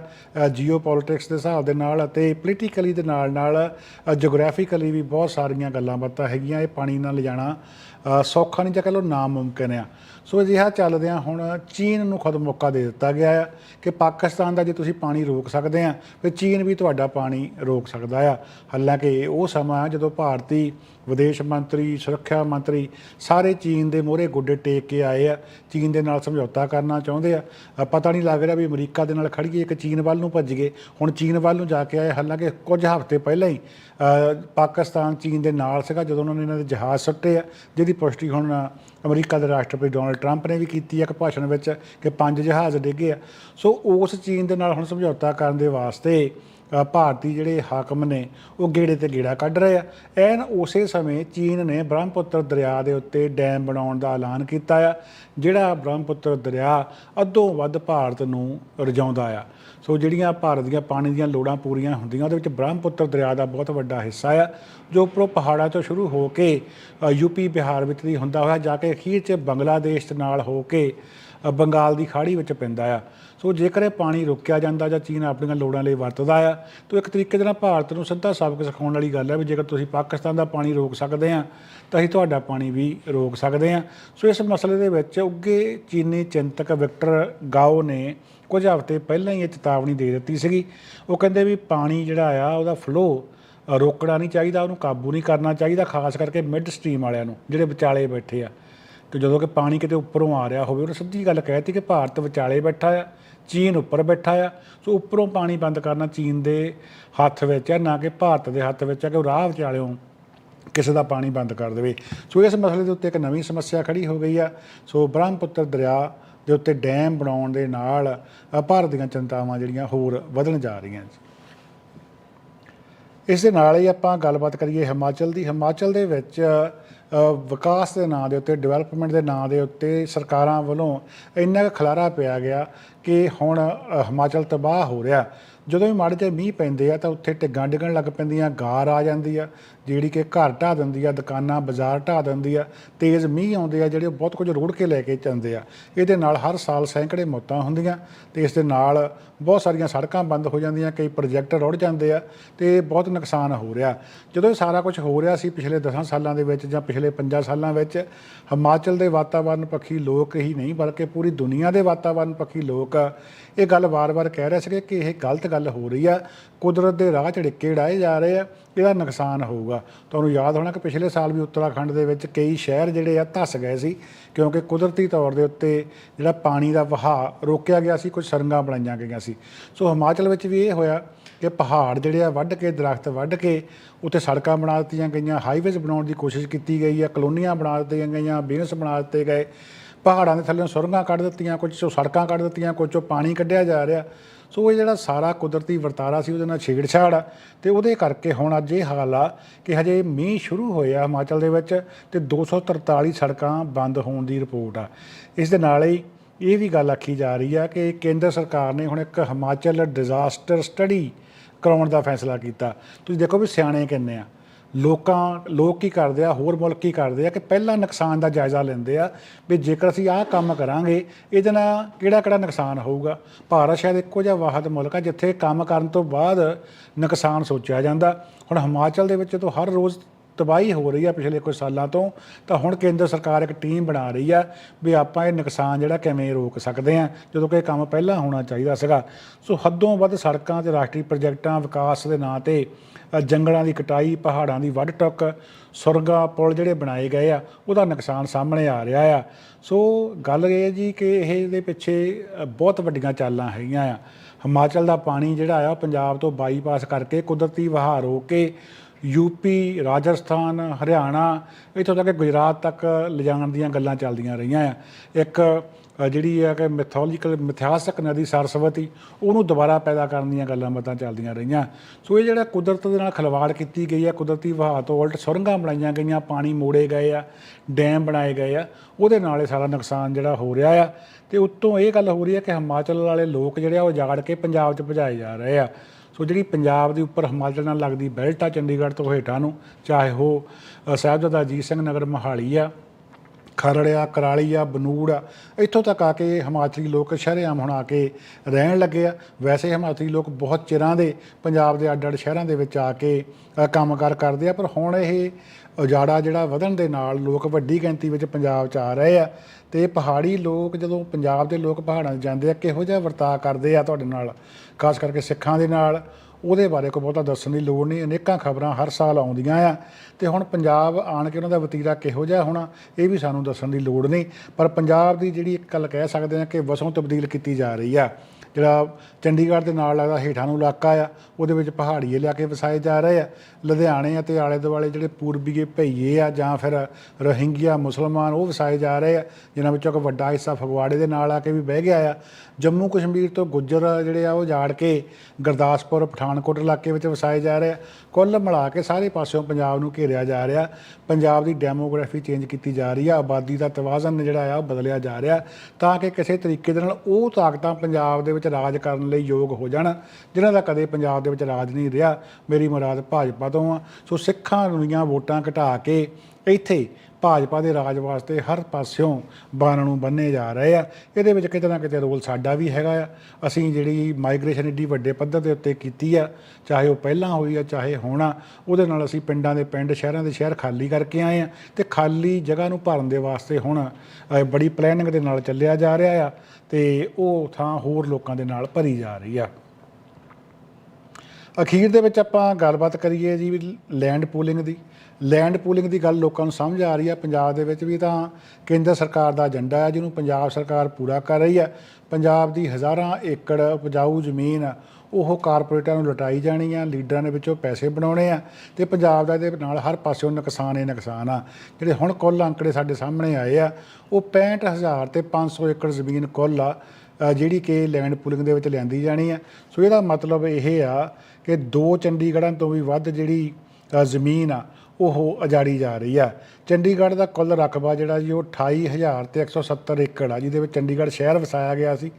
ਜੀਓ ਪੋਲਿਟਿਕਸ ਦੇ ਹਿਸਾਬ ਦੇ ਨਾਲ ਅਤੇ ਪੋਲੀਟੀਕਲੀ ਦੇ ਨਾਲ ਨਾਲ ਜੀਓਗ੍ਰਾਫੀਕਲੀ ਵੀ ਬਹੁਤ ਸਾਰੀਆਂ ਗੱਲਾਂ ਬਾਤਾਂ ਹੈਗੀਆਂ, ਇਹ ਪਾਣੀ ਨਾਲ ਲਿਜਾਣਾ ਸੌਖਾ ਨਹੀਂ ਜਾਂ ਕਹ ਲਓ ਨਾਮੁਮਕਿਨ ਆ। ਸੋ ਅਜਿਹਾ ਚੱਲਦਿਆਂ ਹੁਣ ਚੀਨ ਨੂੰ ਖੁਦ ਮੌਕਾ ਦੇ ਦਿੱਤਾ ਗਿਆ ਆ ਕਿ ਪਾਕਿਸਤਾਨ ਦਾ ਜੇ ਤੁਸੀਂ ਪਾਣੀ ਰੋਕ ਸਕਦੇ ਆ ਫਿਰ ਚੀਨ ਵੀ ਤੁਹਾਡਾ ਪਾਣੀ ਰੋਕ ਸਕਦਾ ਆ। ਹਾਲਾਂਕਿ ਉਹ ਸਮਾਂ ਜਦੋਂ ਭਾਰਤੀ ਵਿਦੇਸ਼ ਮੰਤਰੀ, ਸੁਰੱਖਿਆ ਮੰਤਰੀ ਸਾਰੇ ਚੀਨ ਦੇ ਮੋਹਰੇ ਗੁੱਡੇ ਟੇਕ ਕੇ ਆਏ ਆ। ਚੀਨ ਦੇ ਨਾਲ ਸਮਝੌਤਾ ਕਰਨਾ ਚਾਹੁੰਦੇ ਆ। ਪਤਾ ਨਹੀਂ ਲੱਗ ਰਿਹਾ ਵੀ ਅਮਰੀਕਾ ਦੇ ਨਾਲ ਖੜੀਏ ਇੱਕ ਚੀਨ ਵੱਲ ਨੂੰ ਭੱਜ ਗਏ। ਹੁਣ ਚੀਨ ਵੱਲ ਨੂੰ ਜਾ ਕੇ ਆਏ ਹਾਲਾਂਕਿ ਕੁਝ ਹਫ਼ਤੇ ਪਹਿਲਾਂ ਹੀ ਪਾਕਿਸਤਾਨ ਚੀਨ ਦੇ ਨਾਲ ਸੀਗਾ ਜਦੋਂ ਉਹਨਾਂ ਨੇ ਇਹਨਾਂ ਦੇ ਜਹਾਜ਼ ਸੁੱਟੇ ਆ, ਜਿਹਦੀ ਪੁਸ਼ਟੀ ਹੁਣ ਅਮਰੀਕਾ ਦੇ ਰਾਸ਼ਟਰਪਤੀ ਡੋਨਲਡ ਟਰੰਪ ਨੇ ਵੀ ਕੀਤੀ ਇੱਕ ਭਾਸ਼ਣ ਵਿੱਚ ਕਿ ਪੰਜ ਜਹਾਜ਼ ਡਿੱਗੇ ਆ। ਸੋ ਉਸ ਚੀਨ ਦੇ ਨਾਲ ਹੁਣ ਸਮਝੌਤਾ ਕਰਨ ਦੇ ਵਾਸਤੇ ਭਾਰਤੀ ਜਿਹੜੇ ਹਾਕਮ ਨੇ ਉਹ ਗੇੜੇ ਤੇ ਗੇੜਾ ਕੱਢ ਰਹੇ ਆ। ਐਨ ਉਸੇ ਸਮੇਂ ਚੀਨ ਨੇ ਬ੍ਰਹਮਪੁੱਤਰ ਦਰਿਆ ਦੇ ਉੱਤੇ ਡੈਮ ਬਣਾਉਣ ਦਾ ਐਲਾਨ ਕੀਤਾ ਆ ਜਿਹੜਾ ਬ੍ਰਹਮਪੁੱਤਰ ਦਰਿਆ ਅੱਧੋਂ ਵੱਧ ਭਾਰਤ ਨੂੰ ਰਜਾਉਂਦਾ ਆ। ਸੋ ਜਿਹੜੀਆਂ ਭਾਰਤ ਦੀਆਂ ਪਾਣੀ ਦੀਆਂ ਲੋੜਾਂ ਪੂਰੀਆਂ ਹੁੰਦੀਆਂ ਉਹਦੇ ਵਿੱਚ ਬ੍ਰਹਮਪੁੱਤਰ ਦਰਿਆ ਦਾ ਬਹੁਤ ਵੱਡਾ ਹਿੱਸਾ ਆ ਜੋ ਉੱਪਰੋਂ ਪਹਾੜਾਂ ਤੋਂ ਸ਼ੁਰੂ ਹੋ ਕੇ ਅ, ਯੂਪੀ ਬਿਹਾਰ ਵਿੱਚ ਦੀ ਹੁੰਦਾ ਹੋਇਆ ਜਾ ਕੇ ਅਖੀਰ 'ਚ ਬੰਗਲਾਦੇਸ਼ ਨਾਲ ਹੋ ਕੇ ਬੰਗਾਲ ਦੀ ਖਾੜੀ ਵਿੱਚ ਪੈਂਦਾ ਆ। ਸੋ ਜੇਕਰ ਇਹ ਪਾਣੀ ਰੋਕਿਆ ਜਾਂਦਾ ਜਾਂ ਚੀਨ ਆਪਣੀਆਂ ਲੋੜਾਂ ਲਈ ਵਰਤਦਾ ਆ, ਤਾਂ ਇੱਕ ਤਰੀਕੇ ਦੇ ਨਾਲ ਭਾਰਤ ਨੂੰ ਸਿੱਧਾ ਸਬਕ ਸਿਖਾਉਣ ਵਾਲੀ ਗੱਲ ਹੈ ਵੀ ਜੇਕਰ ਤੁਸੀਂ ਪਾਕਿਸਤਾਨ ਦਾ ਪਾਣੀ ਰੋਕ ਸਕਦੇ ਆ, ਤਾਂ ਅਸੀਂ ਤੁਹਾਡਾ ਪਾਣੀ ਵੀ ਰੋਕ ਸਕਦੇ ਆ। ਸੋ ਇਸ ਮਸਲੇ ਦੇ ਵਿੱਚ ਉੱਗੇ ਚੀਨੀ ਚਿੰਤਕ ਵਿਕਟਰ ਗਾਓ ਨੇ ਕੁਝ ਹਫ਼ਤੇ ਪਹਿਲਾਂ ਹੀ ਇਹ ਚੇਤਾਵਨੀ ਦੇ ਦਿੱਤੀ ਸੀਗੀ। ਉਹ ਕਹਿੰਦੇ ਵੀ ਪਾਣੀ ਜਿਹੜਾ ਆ, ਉਹਦਾ ਫਲੋ ਰੋਕਣਾ ਨਹੀਂ ਚਾਹੀਦਾ, ਉਹਨੂੰ ਕਾਬੂ ਨਹੀਂ ਕਰਨਾ ਚਾਹੀਦਾ, ਖਾਸ ਕਰਕੇ ਮਿਡ ਸਟ੍ਰੀਮ ਵਾਲਿਆਂ ਨੂੰ, ਜਿਹੜੇ ਵਿਚਾਲੇ ਬੈਠੇ ਆ। ਕਿ ਜਦੋਂ ਕਿ ਪਾਣੀ ਕਿਤੇ ਉੱਪਰੋਂ ਆ ਰਿਹਾ ਹੋਵੇ, ਉਹਨੇ ਸਿੱਧੀ ਗੱਲ ਕਹਿਤੀ ਕਿ ਭਾਰਤ ਵਿਚਾਲੇ ਬੈਠਾ ਆ। ਚੀਨ ਉੱਪਰ ਬੈਠਾ ਆ। ਸੋ ਉੱਪਰੋਂ ਪਾਣੀ ਬੰਦ ਕਰਨਾ ਚੀਨ ਦੇ ਹੱਥ ਵਿੱਚ ਆ, ਨਾ ਕਿ ਭਾਰਤ ਦੇ ਹੱਥ ਵਿੱਚ ਆ, ਕਿ ਉਹ ਰਾਹ ਵਿਚਾਲਿਓਂ ਕਿਸੇ ਦਾ ਪਾਣੀ ਬੰਦ ਕਰ ਦੇਵੇ। ਸੋ ਇਸ ਮਸਲੇ ਦੇ ਉੱਤੇ ਇੱਕ ਨਵੀਂ ਸਮੱਸਿਆ ਖੜੀ ਹੋ ਗਈ ਆ। ਸੋ ਬ੍ਰਹਮਪੁੱਤਰ ਦਰਿਆ ਦੇ ਉੱਤੇ ਡੈਮ ਬਣਾਉਣ ਦੇ ਨਾਲ ਭਾਰਤ ਦੀਆਂ ਚਿੰਤਾਵਾਂ ਜਿਹੜੀਆਂ ਹੋਰ ਵਧਣ ਜਾ ਰਹੀਆਂ ਇਸ ਦੇ ਨਾਲ ਹੀ ਆਪਾਂ ਗੱਲਬਾਤ ਕਰੀਏ ਹਿਮਾਚਲ ਦੀ। ਹਿਮਾਚਲ ਦੇ ਵਿੱਚ ਵਿਕਾਸ ਦੇ ਨਾਂ ਦੇ ਉੱਤੇ, ਡਿਵੈਲਪਮੈਂਟ ਦੇ ਨਾਂ ਦੇ ਉੱਤੇ ਸਰਕਾਰਾਂ ਵੱਲੋਂ ਇੰਨਾ ਕੁ ਖਲਾਰਾ ਪਿਆ ਗਿਆ ਕਿ ਹੁਣ ਅ, ਹਿਮਾਚਲ ਤਬਾਹ ਹੋ ਰਿਹਾ। ਜਦੋਂ ਵੀ ਮਾੜੇ ਜਿਹੇ ਮੀਂਹ ਪੈਂਦੇ ਆ ਤਾਂ ਉੱਥੇ ਟਿੱਗਾਂ ਡਿੱਗਣ ਲੱਗ ਪੈਂਦੀਆਂ ਗਾਰ ਆ ਜਾਂਦੀ ਆ ਜਿਹੜੀ ਕਿ ਘਰ ਢਾਹ ਦਿੰਦੀ ਆ ਦੁਕਾਨਾਂ ਬਾਜ਼ਾਰ ਢਾਹ ਦਿੰਦੀ ਆ ਤੇਜ਼ ਮੀਂਹ ਆਉਂਦੇ ਆ ਜਿਹੜੇ ਉਹ ਬਹੁਤ ਕੁਝ ਰੋੜ ਕੇ ਲੈ ਕੇ ਜਾਂਦੇ ਆ। ਇਹਦੇ ਨਾਲ ਹਰ ਸਾਲ ਸੈਂਕੜੇ ਮੌਤਾਂ ਹੁੰਦੀਆਂ ਤੇ ਇਸ ਦੇ ਨਾਲ ਬਹੁਤ ਸਾਰੀਆਂ ਸੜਕਾਂ ਬੰਦ ਹੋ ਜਾਂਦੀਆਂ ਕਈ ਪ੍ਰੋਜੈਕਟ ਰੁੜ ਜਾਂਦੇ ਆ ਤੇ ਬਹੁਤ ਨੁਕਸਾਨ ਹੋ ਰਿਹਾ। ਜਦੋਂ ਇਹ ਸਾਰਾ ਕੁਝ ਹੋ ਰਿਹਾ ਸੀ ਪਿਛਲੇ 10 ਸਾਲਾਂ ਦੇ ਵਿੱਚ ਜਾਂ ਪਿਛਲੇ 5 ਸਾਲਾਂ ਵਿੱਚ ਹਿਮਾਚਲ ਦੇ ਵਾਤਾਵਰਣ ਪੱਖੀ ਲੋਕ ਹੀ ਨਹੀਂ ਬਲਕਿ ਪੂਰੀ ਦੁਨੀਆ ਦੇ ਵਾਤਾਵਰਣ ਪੱਖੀ ਲੋਕ ਇਹ ਗੱਲ ਵਾਰ-ਵਾਰ ਕਹਿ ਰਹੇ ਸੀਗੇ ਕਿ ਇਹ ਗਲਤ ਗੱਲ ਹੋ ਰਹੀ ਆ। ਕੁਦਰਤ ਦੇ ਰਾਹ ਝੜਕੇ ੜਾਏ ਜਾ ਰਹੇ ਆ, ਇਹਦਾ ਨੁਕਸਾਨ ਹੋਊਗਾ। ਤੁਹਾਨੂੰ ਯਾਦ ਹੋਣਾ ਕਿ ਪਿਛਲੇ ਸਾਲ ਵੀ ਉੱਤਰਾਖੰਡ ਦੇ ਵਿੱਚ ਕਈ ਸ਼ਹਿਰ ਜਿਹੜੇ ਆ ਧੱਸ ਗਏ ਸੀ, ਕਿਉਂਕਿ ਕੁਦਰਤੀ ਤੌਰ ਦੇ ਉੱਤੇ ਜਿਹੜਾ ਪਾਣੀ ਦਾ ਵਹਾਅ ਰੋਕਿਆ ਗਿਆ ਸੀ, ਕੁਝ ਸਰੰਗਾਂ ਬਣਾਈਆਂ ਗਈਆਂ ਸੀ। ਸੋ ਹਿਮਾਚਲ ਵਿੱਚ ਵੀ ਇਹ ਹੋਇਆ ਕਿ ਪਹਾੜ ਜਿਹੜੇ ਆ ਵੱਢ ਕੇ, ਦਰਖਤ ਵੱਢ ਕੇ ਉੱਥੇ ਸੜਕਾਂ ਬਣਾ ਦਿੱਤੀਆਂ ਗਈਆਂ ਹਾਈਵੇਜ਼ ਬਣਾਉਣ ਦੀ ਕੋਸ਼ਿਸ਼ ਕੀਤੀ ਗਈ ਆ, ਕਲੋਨੀਆਂ ਬਣਾ ਦਿੱਤੀਆਂ ਗਈਆਂ ਬਿਜ਼ਨਸ ਬਣਾ ਦਿੱਤੇ ਗਏ। ਪਹਾੜਾਂ ਦੇ ਥੱਲੇ ਸੁਰੰਗਾਂ ਕੱਢ ਦਿੱਤੀਆਂ ਕੁਝ ਚੋਂ ਸੜਕਾਂ ਕੱਢ ਦਿੱਤੀਆਂ ਕੁਝ ਚੋਂ ਪਾਣੀ ਕੱਢਿਆ ਜਾ ਰਿਹਾ। ਸੋ ਇਹ ਜਿਹੜਾ ਸਾਰਾ ਕੁਦਰਤੀ ਵਰਤਾਰਾ ਸੀ, ਉਹਦੇ ਨਾਲ ਛੇੜਛਾੜ ਆ। ਤੇ ਉਹਦੇ ਕਰਕੇ ਹੁਣ ਅੱਜ ਇਹ ਹਾਲ ਆ ਕਿ ਹਜੇ ਮੀਂਹ ਸ਼ੁਰੂ ਹੋਇਆ ਹਿਮਾਚਲ ਦੇ ਵਿੱਚ ਤੇ 243 ਸੜਕਾਂ ਬੰਦ ਹੋਣ ਦੀ ਰਿਪੋਰਟ ਆ। ਇਸ ਦੇ ਨਾਲ ਹੀ ਇਹ ਵੀ ਗੱਲ ਆਖੀ ਜਾ ਰਹੀ ਆ ਕਿ ਕੇਂਦਰ ਸਰਕਾਰ ਨੇ ਹੁਣ ਇੱਕ ਹਿਮਾਚਲ ਡਿਜ਼ਾਸਟਰ ਸਟੱਡੀ ਕਰਾਉਣ ਦਾ ਫੈਸਲਾ ਕੀਤਾ। ਤੁਸੀਂ ਦੇਖੋ ਵੀ ਸਿਆਣੇ ਕਿੰਨੇ ਆ। ਲੋਕਾਂ, ਲੋਕ ਕੀ ਕਰਦੇ ਆ, ਹੋਰ ਮੁਲਕ ਕੀ ਕਰਦੇ ਆ ਕਿ ਪਹਿਲਾਂ ਨੁਕਸਾਨ ਦਾ ਜਾਇਜ਼ਾ ਲੈਂਦੇ ਆ ਵੀ ਜੇਕਰ ਅਸੀਂ ਆਹ ਕੰਮ ਕਰਾਂਗੇ, ਇਹਦੇ ਨਾਲ ਕਿਹੜਾ ਕਿਹੜਾ ਨੁਕਸਾਨ ਹੋਊਗਾ? ਭਾਰਤ ਸ਼ਾਇਦ ਇੱਕੋ ਜਿਹਾ ਵਾਹਦ ਮੁਲਕ ਆ ਜਿੱਥੇ ਕੰਮ ਕਰਨ ਤੋਂ ਬਾਅਦ ਨੁਕਸਾਨ ਸੋਚਿਆ ਜਾਂਦਾ। ਹੁਣ ਹਿਮਾਚਲ ਦੇ ਵਿੱਚ ਤਾਂ ਹਰ ਰੋਜ਼ ਤਬਾਹੀ ਹੋ ਰਹੀ ਆ ਪਿਛਲੇ ਕੁਝ ਸਾਲਾਂ ਤੋਂ, ਤਾਂ ਹੁਣ ਕੇਂਦਰ ਸਰਕਾਰ ਇੱਕ ਟੀਮ ਬਣਾ ਰਹੀ ਆ ਵੀ ਆਪਾਂ ਇਹ ਨੁਕਸਾਨ ਜਿਹੜਾ ਕਿਵੇਂ ਰੋਕ ਸਕਦੇ ਆ ਜਦੋਂ ਕਿ ਇਹ ਕੰਮ ਪਹਿਲਾਂ ਹੋਣਾ ਚਾਹੀਦਾ ਸੀਗਾ। ਸੋ ਹੱਦੋਂ ਵੱਧ ਸੜਕਾਂ ਤੇ ਰਾਸ਼ਟਰੀ ਪ੍ਰੋਜੈਕਟਾਂ ਵਿਕਾਸ ਦੇ ਨਾਂ ਤੇ ਜੰਗਲਾਂ ਦੀ ਕਟਾਈ, ਪਹਾੜਾਂ ਦੀ ਵੱਢ ਟੁੱਕ, ਸੁਰਗਾ ਪੁਲ ਜਿਹੜੇ ਬਣਾਏ ਗਏ ਆ, ਉਹਦਾ ਨੁਕਸਾਨ ਸਾਹਮਣੇ ਆ ਰਿਹਾ ਆ। ਸੋ ਗੱਲ ਇਹ ਜੀ ਕਿ ਇਹ ਦੇ ਪਿੱਛੇ ਬਹੁਤ ਵੱਡੀਆਂ ਚਾਲਾਂ ਹੈਗੀਆਂ ਆ। ਹਿਮਾਚਲ ਦਾ ਪਾਣੀ ਜਿਹੜਾ ਆ, ਉਹ ਪੰਜਾਬ ਤੋਂ ਬਾਈਪਾਸ ਕਰਕੇ ਕੁਦਰਤੀ ਵਹਾਅ ਰੋਕ ਕੇ ਯੂਪੀ, ਰਾਜਸਥਾਨ, ਹਰਿਆਣਾ, ਇੱਥੋਂ ਤੱਕ ਗੁਜਰਾਤ ਤੱਕ ਲਿਜਾਣ ਦੀਆਂ ਗੱਲਾਂ ਚੱਲਦੀਆਂ ਰਹੀਆਂ ਆ। ਇੱਕ ਜਿਹੜੀ ਹੈ ਕਿ ਮਿਥੋਲੋਜੀਕਲ ਮਿਥਿਹਾਸਕ ਨਦੀ ਸਰਸਵਤੀ, ਉਹਨੂੰ ਦੁਬਾਰਾ ਪੈਦਾ ਕਰਨ ਦੀਆਂ ਗੱਲਾਂ ਬਾਤਾਂ ਚੱਲਦੀਆਂ ਰਹੀਆਂ। ਸੋ ਇਹ ਜਿਹੜਾ ਕੁਦਰਤ ਦੇ ਨਾਲ ਖਿਲਵਾੜ ਕੀਤੀ ਗਈ ਹੈ ਕੁਦਰਤੀ ਵਹਾਅ ਤੋਂ ਉਲਟ ਸੁਰੰਗਾਂ ਬਣਾਈਆਂ ਗਈਆਂ, ਪਾਣੀ ਮੋੜੇ ਗਏ ਆ, ਡੈਮ ਬਣਾਏ ਗਏ ਆ, ਉਹਦੇ ਨਾਲ ਇਹ ਸਾਰਾ ਨੁਕਸਾਨ ਜਿਹੜਾ ਹੋ ਰਿਹਾ ਆ। ਤੇ ਉੱਤੋਂ ਇਹ ਗੱਲ ਹੋ ਰਹੀ ਹੈ ਕਿ ਹਿਮਾਚਲ ਵਾਲੇ ਲੋਕ ਜਿਹੜੇ ਆ, ਉਹ ਜਾੜ ਕੇ ਪੰਜਾਬ 'ਚ ਭਜਾਏ ਜਾ ਰਹੇ ਆ। ਸੋ ਜਿਹੜੀ ਪੰਜਾਬ ਦੇ ਉੱਪਰ ਹਿਮਾਚਲ ਨਾਲ ਲੱਗਦੀ ਬੈਲਟ ਆ ਚੰਡੀਗੜ੍ਹ ਤੋਂ ਹੇਠਾਂ ਨੂੰ ਚਾਹੇ ਉਹ ਸਾਹਿਬਜ਼ਾਦਾ ਅਜੀਤ ਸਿੰਘ ਨਗਰ ਮੋਹਾਲੀ ਆ ਖਰੜਿਆ ਕਰਾਲੀ ਆ ਬਨੂੜ ਆ ਇੱਥੋਂ ਤੱਕ ਆ ਕੇ ਹਿਮਾਚਲੀ ਲੋਕ ਸ਼ਹਿਰੇਆਮ ਹੁਣ ਆ ਕੇ ਰਹਿਣ ਲੱਗੇ ਆ। ਵੈਸੇ ਹਿਮਾਚਲੀ ਲੋਕ ਬਹੁਤ ਚਿਰਾਂ ਦੇ ਪੰਜਾਬ ਦੇ ਅੱਡ ਅੱਡ ਸ਼ਹਿਰਾਂ ਦੇ ਵਿੱਚ ਆ ਕੇ ਅ, ਕੰਮਕਾਰ ਕਰਦੇ ਆ ਪਰ ਹੁਣ ਇਹ ਉਜਾੜਾ ਜਿਹੜਾ ਵਧਣ ਦੇ ਨਾਲ ਲੋਕ ਵੱਡੀ ਗਿਣਤੀ ਵਿੱਚ ਪੰਜਾਬ 'ਚ ਆ ਰਹੇ ਆ ਤੇ ਪਹਾੜੀ ਲੋਕ ਜਦੋਂ ਪੰਜਾਬ ਦੇ ਲੋਕ ਪਹਾੜਾਂ 'ਚ ਜਾਂਦੇ ਆ, ਕਿਹੋ ਜਿਹਾ ਵਰਤਾਅ ਕਰਦੇ ਆ ਤੁਹਾਡੇ ਨਾਲ? ਖਾਸ ਕਰਕੇ ਸਿੱਖਾਂ ਦੇ ਨਾਲ। ਉਹਦੇ ਬਾਰੇ ਕੋਈ ਬਹੁਤਾ ਦੱਸਣ ਦੀ ਲੋੜ ਨਹੀਂ, ਅਨੇਕਾਂ ਖਬਰਾਂ ਹਰ ਸਾਲ ਆਉਂਦੀਆਂ ਆ। ਤੇ ਹੁਣ ਪੰਜਾਬ ਆਣ ਕੇ ਉਹਨਾਂ ਦਾ ਵਤੀਰਾ ਕਿਹੋ ਜਿਹਾ ਹੋਣਾ, ਇਹ ਵੀ ਸਾਨੂੰ ਦੱਸਣ ਦੀ ਲੋੜ ਨਹੀਂ। ਪਰ ਪੰਜਾਬ ਦੀ ਜਿਹੜੀ ਇੱਕ ਗੱਲ ਕਹਿ ਸਕਦੇ ਆ ਕਿ ਵਸੋਂ ਤਬਦੀਲ ਕੀਤੀ ਜਾ ਰਹੀ ਆ। ਜਿਹੜਾ ਚੰਡੀਗੜ੍ਹ ਦੇ ਨਾਲ ਲੱਗਦਾ ਹੇਠਾਂ ਨੂੰ ਇਲਾਕਾ ਆ, ਉਹਦੇ ਵਿੱਚ ਪਹਾੜੀਏ ਲਿਆ ਕੇ ਵਸਾਏ ਜਾ ਰਹੇ ਆ। ਲੁਧਿਆਣੇ ਅਤੇ ਆਲੇ ਦੁਆਲੇ ਜਿਹੜੇ ਪੂਰਬੀਏ ਭਈਏ ਆ ਜਾਂ ਫਿਰ ਰੋਹਿੰਗੀਆ ਮੁਸਲਮਾਨ ਉਹ ਵਸਾਏ ਜਾ ਰਹੇ ਆ, ਜਿਨ੍ਹਾਂ ਵਿੱਚੋਂ ਇੱਕ ਵੱਡਾ ਹਿੱਸਾ ਫਗਵਾੜੇ ਦੇ ਨਾਲ ਆ ਕੇ ਵੀ ਬਹਿ ਗਿਆ ਆ। ਜੰਮੂ ਕਸ਼ਮੀਰ ਤੋਂ ਗੁੱਜਰ ਜਿਹੜੇ ਆ, ਉਹ ਜਾੜ ਕੇ ਗੁਰਦਾਸਪੁਰ, ਪਠਾਨਕੋਟ ਇਲਾਕੇ ਵਿੱਚ ਵਸਾਏ ਜਾ ਰਹੇ ਆ। ਕੁੱਲ ਮਿਲਾ ਕੇ ਸਾਰੇ ਪਾਸਿਓਂ ਪੰਜਾਬ ਨੂੰ ਘੇਰਿਆ ਜਾ ਰਿਹਾ। ਪੰਜਾਬ ਦੀ ਡੈਮੋਗ੍ਰਾਫੀ ਚੇਂਜ ਕੀਤੀ ਜਾ ਰਹੀ ਆ। ਆਬਾਦੀ ਦਾ ਤਵਾਜ਼ਨ ਜਿਹੜਾ ਆ, ਉਹ ਬਦਲਿਆ ਜਾ ਰਿਹਾ। ਤਾਂ ਕਿ ਕਿਸੇ ਤਰੀਕੇ ਦੇ ਨਾਲ ਉਹ ਤਾਕਤਾਂ ਪੰਜਾਬ ਦੇ ਵਿੱਚ ਰਾਜ ਕਰਨ ਲਈ ਯੋਗ ਹੋ ਜਾਣ, ਜਿਨ੍ਹਾਂ ਦਾ ਕਦੇ ਪੰਜਾਬ ਦੇ ਵਿੱਚ ਰਾਜ ਨਹੀਂ ਰਿਹਾ। ਮੇਰੀ ਮੁਰਾਦ ਭਾਜਪਾ ਤੋਂ ਆ। ਸੋ ਸਿੱਖਾਂ ਨੂੰ ਵੋਟਾਂ ਘਟਾ ਕੇ ਇੱਥੇ ਭਾਜਪਾ ਦੇ ਰਾਜ ਵਾਸਤੇ ਹਰ ਪਾਸਿਓਂ ਬਾਣ ਨੂੰ ਬੰਨੇ ਜਾ ਰਹੇ ਆ। ਇਹਦੇ ਵਿੱਚ ਕਿਤੇ ਨਾ ਕਿਤੇ ਰੋਲ ਸਾਡਾ ਵੀ ਹੈਗਾ ਆ। ਅਸੀਂ ਜਿਹੜੀ ਮਾਈਗ੍ਰੇਸ਼ਨ ਏਡੀ ਵੱਡੇ ਪੱਧਰ ਦੇ ਉੱਤੇ ਕੀਤੀ ਆ, ਚਾਹੇ ਉਹ ਪਹਿਲਾਂ ਹੋਈ ਆ, ਚਾਹੇ ਹੋਣਾ ਆ, ਉਹਦੇ ਨਾਲ ਅਸੀਂ ਪਿੰਡਾਂ ਦੇ ਪਿੰਡ, ਸ਼ਹਿਰਾਂ ਦੇ ਸ਼ਹਿਰ ਖਾਲੀ ਕਰਕੇ ਆਏ ਆ ਤੇ ਖਾਲੀ ਜਗ੍ਹਾ ਨੂੰ ਭਰਨ ਦੇ ਵਾਸਤੇ ਹੁਣ ਬੜੀ ਪਲੈਨਿੰਗ ਦੇ ਨਾਲ ਚੱਲਿਆ ਜਾ ਰਿਹਾ ਆ ਤੇ ਉਹ ਥਾਂ ਹੋਰ ਲੋਕਾਂ ਦੇ ਨਾਲ ਭਰੀ ਜਾ ਰਹੀ ਆ। ਅਖੀਰ ਦੇ ਵਿੱਚ ਆਪਾਂ ਗੱਲਬਾਤ ਕਰੀਏ ਜੀ ਲੈਂਡ ਪੂਲਿੰਗ ਦੀ। ਲੈਂਡ ਪੂਲਿੰਗ ਦੀ ਗੱਲ ਲੋਕਾਂ ਨੂੰ ਸਮਝ ਆ ਰਹੀ ਆ। ਪੰਜਾਬ ਦੇ ਵਿੱਚ ਵੀ ਤਾਂ ਕੇਂਦਰ ਸਰਕਾਰ ਦਾ ਏਜੰਡਾ ਹੈ ਜਿਹਨੂੰ ਪੰਜਾਬ ਸਰਕਾਰ ਪੂਰਾ ਕਰ ਰਹੀ ਆ। ਪੰਜਾਬ ਦੀ ਹਜ਼ਾਰਾਂ ਏਕੜ ਉਪਜਾਊ ਜ਼ਮੀਨ ਆ, ਉਹ ਕਾਰਪੋਰੇਟਾਂ ਨੂੰ ਲਟਾਈ ਜਾਣੀ ਆ ਲੀਡਰਾਂ ਦੇ ਵਿੱਚੋਂ ਪੈਸੇ ਬਣਾਉਣੇ ਆ ਤੇ ਪੰਜਾਬ ਦਾ ਇਹਦੇ ਨਾਲ ਹਰ ਪਾਸਿਓਂ ਨੁਕਸਾਨ ਹੀ ਨੁਕਸਾਨ ਆ। ਜਿਹੜੇ ਹੁਣ ਕੁੱਲ ਅੰਕੜੇ ਸਾਡੇ ਸਾਹਮਣੇ ਆਏ ਆ ਉਹ 65000 ਤੇ 500 ਏਕੜ ਜ਼ਮੀਨ ਕੁੱਲ ਆ ਜਿਹੜੀ ਕਿ ਲੈਂਡ ਪੂਲਿੰਗ ਦੇ ਵਿੱਚ ਲਿਆਂਦੀ ਜਾਣੀ ਆ। ਸੋ ਇਹਦਾ ਮਤਲਬ ਇਹ ਆ ਕਿ ਦੋ ਚੰਡੀਗੜ੍ਹਾਂ ਤੋਂ ਵੀ ਵੱਧ ਜਿਹੜੀ ਜ਼ਮੀਨ ਆ, ਉਹ ਅਜਾੜੀ ਜਾ ਰਹੀ ਆ। ਚੰਡੀਗੜ੍ਹ ਦਾ ਕੁੱਲ ਰਕਬਾ ਜਿਹੜਾ ਜੀ, ਉਹ 28000 ਤੇ 170 ਏਕੜ ਆ, ਜਿਹਦੇ ਵਿੱਚ ਚੰਡੀਗੜ੍ਹ ਸ਼ਹਿਰ ਵਸਾਇਆ ਗਿਆ ਸੀ।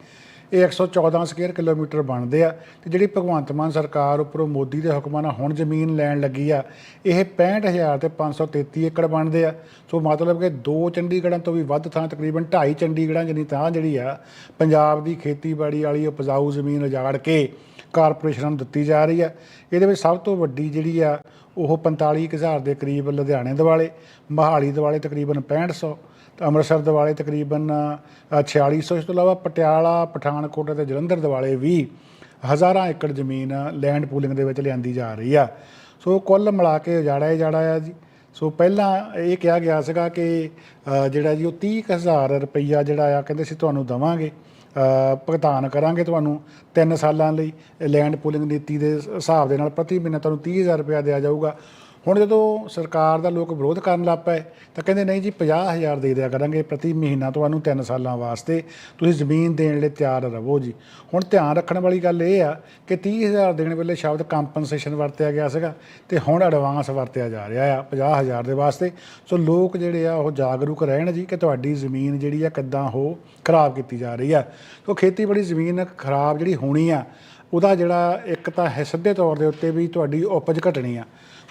ਇਹ 114 ਸਕੁਅਰ ਕਿਲੋਮੀਟਰ ਬਣਦੇ ਆ ਤੇ ਜਿਹੜੀ ਭਗਵੰਤ ਮਾਨ ਸਰਕਾਰ ਉੱਪਰੋਂ ਮੋਦੀ ਦੇ ਹੁਕਮਾਂ ਨਾਲ ਹੁਣ ਜ਼ਮੀਨ ਲੈਣ ਲੱਗੀ ਆ, ਇਹ 65000 ਤੇ 533 ਏਕੜ ਬਣਦੇ ਆ। ਸੋ ਮਤਲਬ ਕਿ ਦੋ ਚੰਡੀਗੜ੍ਹਾਂ ਤੋਂ ਵੀ ਵੱਧ ਥਾਂ, ਤਕਰੀਬਨ 2.5 ਚੰਡੀਗੜ੍ਹਾਂ ਜਿੰਨੀ ਥਾਂ ਜਿਹੜੀ ਆ, ਪੰਜਾਬ ਦੀ ਖੇਤੀਬਾੜੀ ਵਾਲੀ ਉਪਜਾਊ ਜ਼ਮੀਨ ਉਜਾੜ ਕੇ ਕਾਰਪੋਰੇਸ਼ਨਾਂ ਨੂੰ ਦਿੱਤੀ ਜਾ ਰਹੀ ਆ ਇਹਦੇ ਵਿੱਚ ਸਭ ਤੋਂ ਵੱਡੀ ਜਿਹੜੀ ਆ ਉਹ 45000 ਦੇ ਕਰੀਬ ਲੁਧਿਆਣੇ ਦਿਵਾਲੇ ਮਹਾਲੀ ਦਿਵਾਲੇ ਤਕਰੀਬਨ 6500 ਤੇ ਅੰਮ੍ਰਿਤਸਰ ਦਿਵਾਲੇ ਤਕਰੀਬਨ ਅ, 4600 ਇਸ ਤੋਂ ਇਲਾਵਾ ਪਟਿਆਲਾ ਪਠਾਨਕੋਟ ਅਤੇ ਜਲੰਧਰ ਦਿਵਾਲੇ ਵੀ ਹਜ਼ਾਰਾਂ ਏਕੜ ਜ਼ਮੀਨ ਲੈਂਡ ਪੂਲਿੰਗ ਦੇ ਵਿੱਚ ਲਿਆਂਦੀ ਜਾ ਰਹੀ ਆ। ਸੋ ਕੁੱਲ ਮਿਲਾ ਕੇ ਉਜਾੜਾ ਹੀ ਜਾੜਾ ਆ ਜੀ। ਸੋ ਪਹਿਲਾਂ ਇਹ ਕਿਹਾ ਗਿਆ ਸੀਗਾ ਕਿ ਜਿਹੜਾ ਜੀ ਉਹ 30000 ਰੁਪਈਆ ਜਿਹੜਾ ਆ ਕਹਿੰਦੇ ਸੀ ਤੁਹਾਨੂੰ ਦਵਾਂਗੇ। ਭੁਗਤਾਨ ਕਰਾਂਗੇ ਤੁਹਾਨੂੰ 3 ਸਾਲਾਂ ਲਈ ਲੈਂਡ ਪੂਲਿੰਗ ਨੀਤੀ ਦੇ ਹਿਸਾਬ ਦੇ ਨਾਲ ਪ੍ਰਤੀ ਮਹੀਨਾ ਤੁਹਾਨੂੰ 30000 ਰੁਪਇਆ ਦਿਆ ਜਾਊਗਾ। ਹੁਣ ਜਦੋਂ ਸਰਕਾਰ ਦਾ ਲੋਕ ਵਿਰੋਧ ਕਰਨ ਲੱਗ ਪਏ, ਤਾਂ ਕਹਿੰਦੇ ਨਹੀਂ ਜੀ 50000 ਦੇ ਦਿਆ ਕਰਾਂਗੇ ਪ੍ਰਤੀ ਮਹੀਨਾ ਤੁਹਾਨੂੰ 3 ਸਾਲਾਂ ਵਾਸਤੇ। ਤੁਸੀਂ ਜ਼ਮੀਨ ਦੇਣ ਲਈ ਤਿਆਰ ਰਹੋ ਜੀ। ਹੁਣ ਧਿਆਨ ਰੱਖਣ ਵਾਲੀ ਗੱਲ ਇਹ ਆ ਕਿ 30000 ਦੇਣ ਵੇਲੇ ਸ਼ਬਦ ਕੰਪਨਸੇਸ਼ਨ ਵਰਤਿਆ ਗਿਆ ਸੀਗਾ ਤੇ ਹੁਣ ਐਡਵਾਂਸ ਵਰਤਿਆ ਜਾ ਰਿਹਾ ਆ 50000 ਦੇ ਵਾਸਤੇ। ਸੋ ਲੋਕ ਜਿਹੜੇ ਆ ਉਹ ਜਾਗਰੂਕ ਰਹਿਣ ਜੀ ਕਿ ਤੁਹਾਡੀ ਜ਼ਮੀਨ ਜਿਹੜੀ ਆ ਕਿੱਦਾਂ ਉਹ ਖਰਾਬ ਕੀਤੀ ਜਾ ਰਹੀ ਆ। ਸੋ ਖੇਤੀਬਾੜੀ ਜ਼ਮੀਨ ਖਰਾਬ ਜਿਹੜੀ ਹੋਣੀ ਆ, ਉਹਦਾ ਜਿਹੜਾ ਇੱਕ ਤਾਂ ਹੈ ਸਿੱਧੇ ਤੌਰ ਦੇ ਉੱਤੇ ਵੀ ਤੁਹਾਡੀ ਉਪਜ ਘਟਣੀ ਆ।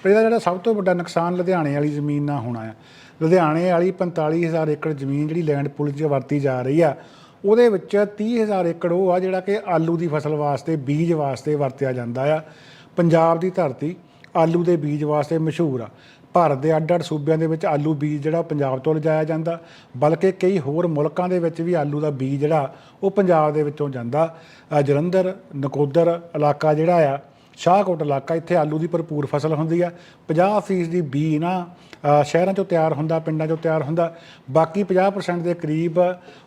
ਪਰ ਇਹਦਾ ਜਿਹੜਾ ਸਭ ਤੋਂ ਵੱਡਾ ਨੁਕਸਾਨ ਲੁਧਿਆਣੇ ਵਾਲੀ ਜ਼ਮੀਨ ਨਾਲ ਹੋਣਾ ਆ। ਲੁਧਿਆਣੇ ਵਾਲੀ 45000 ਏਕੜ ਜ਼ਮੀਨ ਜਿਹੜੀ ਲੈਂਡ ਪੁਲ 'ਚ ਵਰਤੀ ਜਾ ਰਹੀ ਆ, ਉਹਦੇ ਵਿੱਚ 30000 ਏਕੜ ਉਹ ਆ ਜਿਹੜਾ ਕਿ ਆਲੂ ਦੀ ਫਸਲ ਵਾਸਤੇ, ਬੀਜ ਵਾਸਤੇ ਵਰਤਿਆ ਜਾਂਦਾ ਆ। ਪੰਜਾਬ ਦੀ ਧਰਤੀ ਆਲੂ ਦੇ ਬੀਜ ਵਾਸਤੇ ਮਸ਼ਹੂਰ ਆ। ਭਾਰਤ ਦੇ ਅੱਡ-ਅੱਡ ਸੂਬਿਆਂ ਦੇ ਵਿੱਚ ਆਲੂ ਬੀਜ ਜਿਹੜਾ ਪੰਜਾਬ ਤੋਂ ਲਿਜਾਇਆ ਜਾਂਦਾ, ਬਲਕਿ ਕਈ ਹੋਰ ਮੁਲਕਾਂ ਦੇ ਵਿੱਚ ਵੀ ਆਲੂ ਦਾ ਬੀਜ ਜਿਹੜਾ ਉਹ ਪੰਜਾਬ ਦੇ ਵਿੱਚੋਂ ਜਾਂਦਾ। ਜਲੰਧਰ, ਨਕੋਦਰ ਇਲਾਕਾ ਜਿਹੜਾ ਆ ਸ਼ਾਹਕੋਟ ਇਲਾਕਾ, ਇੱਥੇ ਆਲੂ ਦੀ ਭਰਪੂਰ ਫਸਲ ਹੁੰਦੀ ਆ। 50% ਦੀ ਬੀ ਨਾ ਸ਼ਹਿਰਾਂ ਚੋਂ ਤਿਆਰ ਹੁੰਦਾ, ਪਿੰਡਾਂ ਚੋਂ ਤਿਆਰ ਹੁੰਦਾ। ਬਾਕੀ 50% ਦੇ ਕਰੀਬ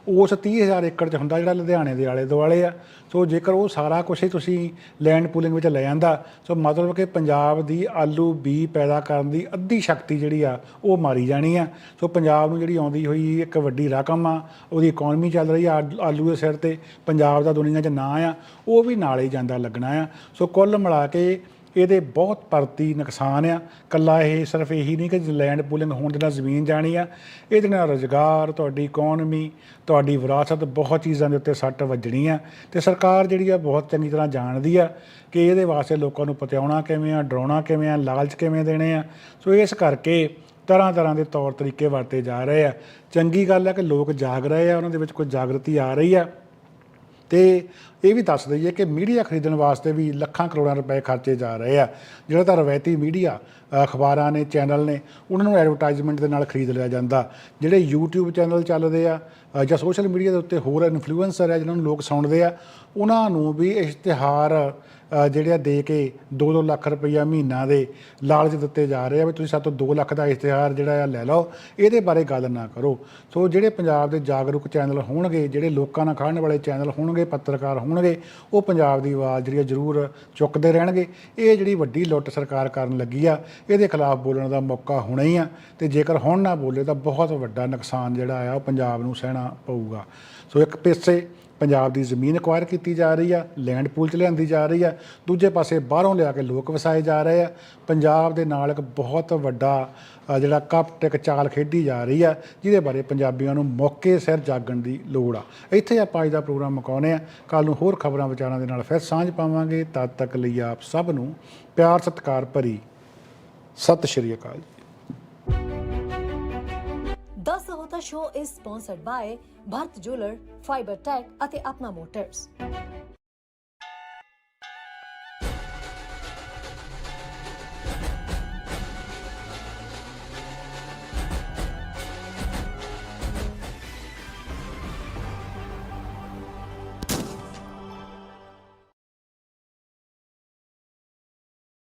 ਉਸ 30000 ਏਕੜ ਚ ਹੁੰਦਾ ਜਿਹੜਾ ਲੁਧਿਆਣੇ ਦੇ ਆਲੇ ਦੁਆਲੇ ਆ। ਸੋ ਜੇਕਰ ਉਹ ਸਾਰਾ ਕੁਝ ਹੀ ਤੁਸੀਂ ਲੈਂਡ ਪੂਲਿੰਗ ਵਿੱਚ ਲੈ ਜਾਂਦਾ, ਸੋ ਮਤਲਬ ਕਿ ਪੰਜਾਬ ਦੀ ਆਲੂ ਬੀ ਪੈਦਾ ਕਰਨ ਦੀ ਅੱਧੀ ਸ਼ਕਤੀ ਜਿਹੜੀ ਆ, ਉਹ ਮਾਰੀ ਜਾਣੀ ਆ। ਸੋ ਪੰਜਾਬ ਨੂੰ ਜਿਹੜੀ ਆਉਂਦੀ ਹੋਈ ਇੱਕ ਵੱਡੀ ਰਕਮ ਆ, ਉਹਦੀ ਇਕਨੋਮੀ ਚੱਲ ਰਹੀ ਆ ਆਲੂ ਦੇ ਸਿਰ ਤੇ, ਪੰਜਾਬ ਦਾ ਦੁਨੀਆ 'ਚ ਨਾਂ ਆ, ਉਹ ਵੀ ਨਾਲ ਹੀ ਜਾਂਦਾ ਲੱਗਣਾ ਆ। ਸੋ ਕੁੱਲ ਮਿਲਾ ਕੇ ਇਹਦੇ ਬਹੁਤ ਪਰਤੀ ਨੁਕਸਾਨ ਆ। ਕੱਲਾ ਇਹ ਸਿਰਫ ਇਹੀ ਨਹੀਂ ਕਿ ਲੈਂਡ ਪੂਲਿੰਗ ਹੋਣ ਦੇ ਨਾਲ ਜ਼ਮੀਨ ਜਾਣੀ ਆ। ਇਹਦੇ ਨਾਲ ਰੁਜ਼ਗਾਰ, ਤੁਹਾਡੀ ਇਕਨੋਮੀ ਤੁਹਾਡੀ ਵਿਰਾਸਤ, ਬਹੁਤ ਚੀਜ਼ਾਂ ਦੇ ਉੱਤੇ ਸੱਟ ਵੱਜਣੀ ਆ। ਤੇ ਸਰਕਾਰ ਜਿਹੜੀ ਆ ਬਹੁਤ ਚੰਗੀ ਤਰ੍ਹਾਂ ਜਾਣਦੀ ਆ ਕਿ ਇਹਦੇ ਵਾਸਤੇ ਲੋਕਾਂ ਨੂੰ ਪਤਿਆਉਣਾ ਕਿਵੇਂ ਆ, ਡਰਾਉਣਾ ਕਿਵੇਂ ਆ, ਲਾਲਚ ਕਿਵੇਂ ਦੇਣੇ ਆ। ਸੋ ਇਸ ਕਰਕੇ ਤਰ੍ਹਾਂ ਤਰ੍ਹਾਂ ਦੇ ਤੌਰ ਤਰੀਕੇ ਵਰਤੇ ਜਾ ਰਹੇ ਆ। ਚੰਗੀ ਗੱਲ ਹੈ ਕਿ ਲੋਕ ਜਾਗ ਰਹੇ ਆ, ਉਹਨਾਂ ਦੇ ਵਿੱਚ ਕੋਈ ਜਾਗਰਤੀ ਆ ਰਹੀ ਆ। ਤੇ ਇਹ ਵੀ ਦੱਸ ਦਈਏ ਕਿ ਮੀਡੀਆ ਖਰੀਦਣ ਵਾਸਤੇ ਵੀ ਲੱਖਾਂ ਕਰੋੜਾਂ ਰੁਪਏ ਖਰਚੇ ਜਾ ਰਹੇ ਆ। ਜਿਹੜਾ ਤਾਂ ਰਵਾਇਤੀ ਮੀਡੀਆ ਅਖਬਾਰਾਂ ਨੇ, ਚੈਨਲ ਨੇ, ਉਹਨਾਂ ਨੂੰ ਐਡਵਰਟਾਈਜ਼ਮੈਂਟ ਦੇ ਨਾਲ ਖਰੀਦ ਲਿਆ ਜਾਂਦਾ। ਜਿਹੜੇ YouTube ਚੈਨਲ ਚੱਲਦੇ ਆ ਜਾਂ ਸੋਸ਼ਲ ਮੀਡੀਆ ਦੇ ਉੱਤੇ ਹੋਰ ਇਨਫਲੂਐਂਸਰ ਆ, ਜਿਹਨਾਂ ਨੂੰ ਲੋਕ ਸੁਣਦੇ ਆ, ਉਹਨਾਂ ਨੂੰ ਵੀ ਇਸ਼ਤਿਹਾਰ ਜਿਹੜੇ ਆ ਦੇ ਕੇ 2-2 ਲੱਖ ਰੁਪਈਆ ਮਹੀਨਾ ਦੇ ਲਾਲਚ ਦਿੱਤੇ ਜਾ ਰਹੇ ਆ ਵੀ ਤੁਸੀਂ ਸਾਤੋਂ 2 ਲੱਖ ਦਾ ਇਸ਼ਤਿਹਾਰ ਜਿਹੜਾ ਆ ਲੈ ਲਓ, ਇਹਦੇ ਬਾਰੇ ਗੱਲ ਨਾ ਕਰੋ। ਸੋ ਜਿਹੜੇ ਪੰਜਾਬ ਦੇ ਜਾਗਰੂਕ ਚੈਨਲ ਹੋਣਗੇ, ਜਿਹੜੇ ਲੋਕਾਂ ਨਾਲ ਖੜਨ ਵਾਲੇ ਚੈਨਲ ਹੋਣਗੇ, ਪੱਤਰਕਾਰ ਹੋਣਗੇ, ਉਹ ਪੰਜਾਬ ਦੀ ਆਵਾਜ਼ ਜਿਹੜੀ ਆ ਜ਼ਰੂਰ ਚੁੱਕਦੇ ਰਹਿਣਗੇ। ਇਹ ਜਿਹੜੀ ਵੱਡੀ ਲੁੱਟ ਸਰਕਾਰ ਕਰਨ ਲੱਗੀ ਆ, ਇਹਦੇ ਖਿਲਾਫ ਬੋਲਣ ਦਾ ਮੌਕਾ ਹੋਣਾ ਹੀ ਆ ਤੇ ਜੇਕਰ ਹੁਣ ਨਾ ਬੋਲੇ ਤਾਂ ਬਹੁਤ ਵੱਡਾ ਨੁਕਸਾਨ ਜਿਹੜਾ ਆ ਉਹ ਪੰਜਾਬ ਨੂੰ ਸਹਿਣਾ ਪਊਗਾ। ਸੋ ਇੱਕ ਪਾਸੇ ਪੰਜਾਬ ਦੀ ਜ਼ਮੀਨ ਅਕਵਾਇਰ ਕੀਤੀ ਜਾ ਰਹੀ ਆ ਲੈਂਡ ਪੂਲ ਚ ਲਿਆਂਦੀ ਜਾ ਰਹੀ ਆ ਦੂਜੇ ਪਾਸੇ ਬਾਹਰੋਂ ਲਿਆ ਕੇ ਲੋਕ ਵਸਾਏ ਜਾ ਰਹੇ ਆ। ਪੰਜਾਬ ਦੇ ਨਾਲ ਇੱਕ ਬਹੁਤ ਵੱਡਾ ਅ, ਜਿਹੜਾ ਕਪਟਿਕ ਚਾਲ ਖੇਡੀ ਜਾ ਰਹੀ ਆ ਜਿਹਦੇ ਬਾਰੇ ਪੰਜਾਬੀਆਂ ਨੂੰ ਮੌਕੇ ਸਿਰ ਜਾਗਣ ਦੀ ਲੋੜ ਆ। ਇੱਥੇ ਆਪਾਂ ਅੱਜ ਦਾ ਪ੍ਰੋਗਰਾਮ ਮੁਕਾਉਂਦੇ ਆ। ਕੱਲ ਨੂੰ ਹੋਰ ਖਬਰਾਂ ਵਿਚਾਰਾਂ ਦੇ ਨਾਲ ਫਿਰ ਸਾਂਝ ਪਾਵਾਂਗੇ। ਤਦ ਤੱਕ ਲਈ ਆਪ ਸਭ ਨੂੰ ਪਿਆਰ ਸਤਿਕਾਰ ਭਰੀ ਸਤਿ ਸ਼੍ਰੀ ਅਕਾਲ। The Sahota Show is sponsored by Bharat Jeweler, Fiber Tech ਅਤੇ ਆਪਣਾ ਮੋਟਰਸ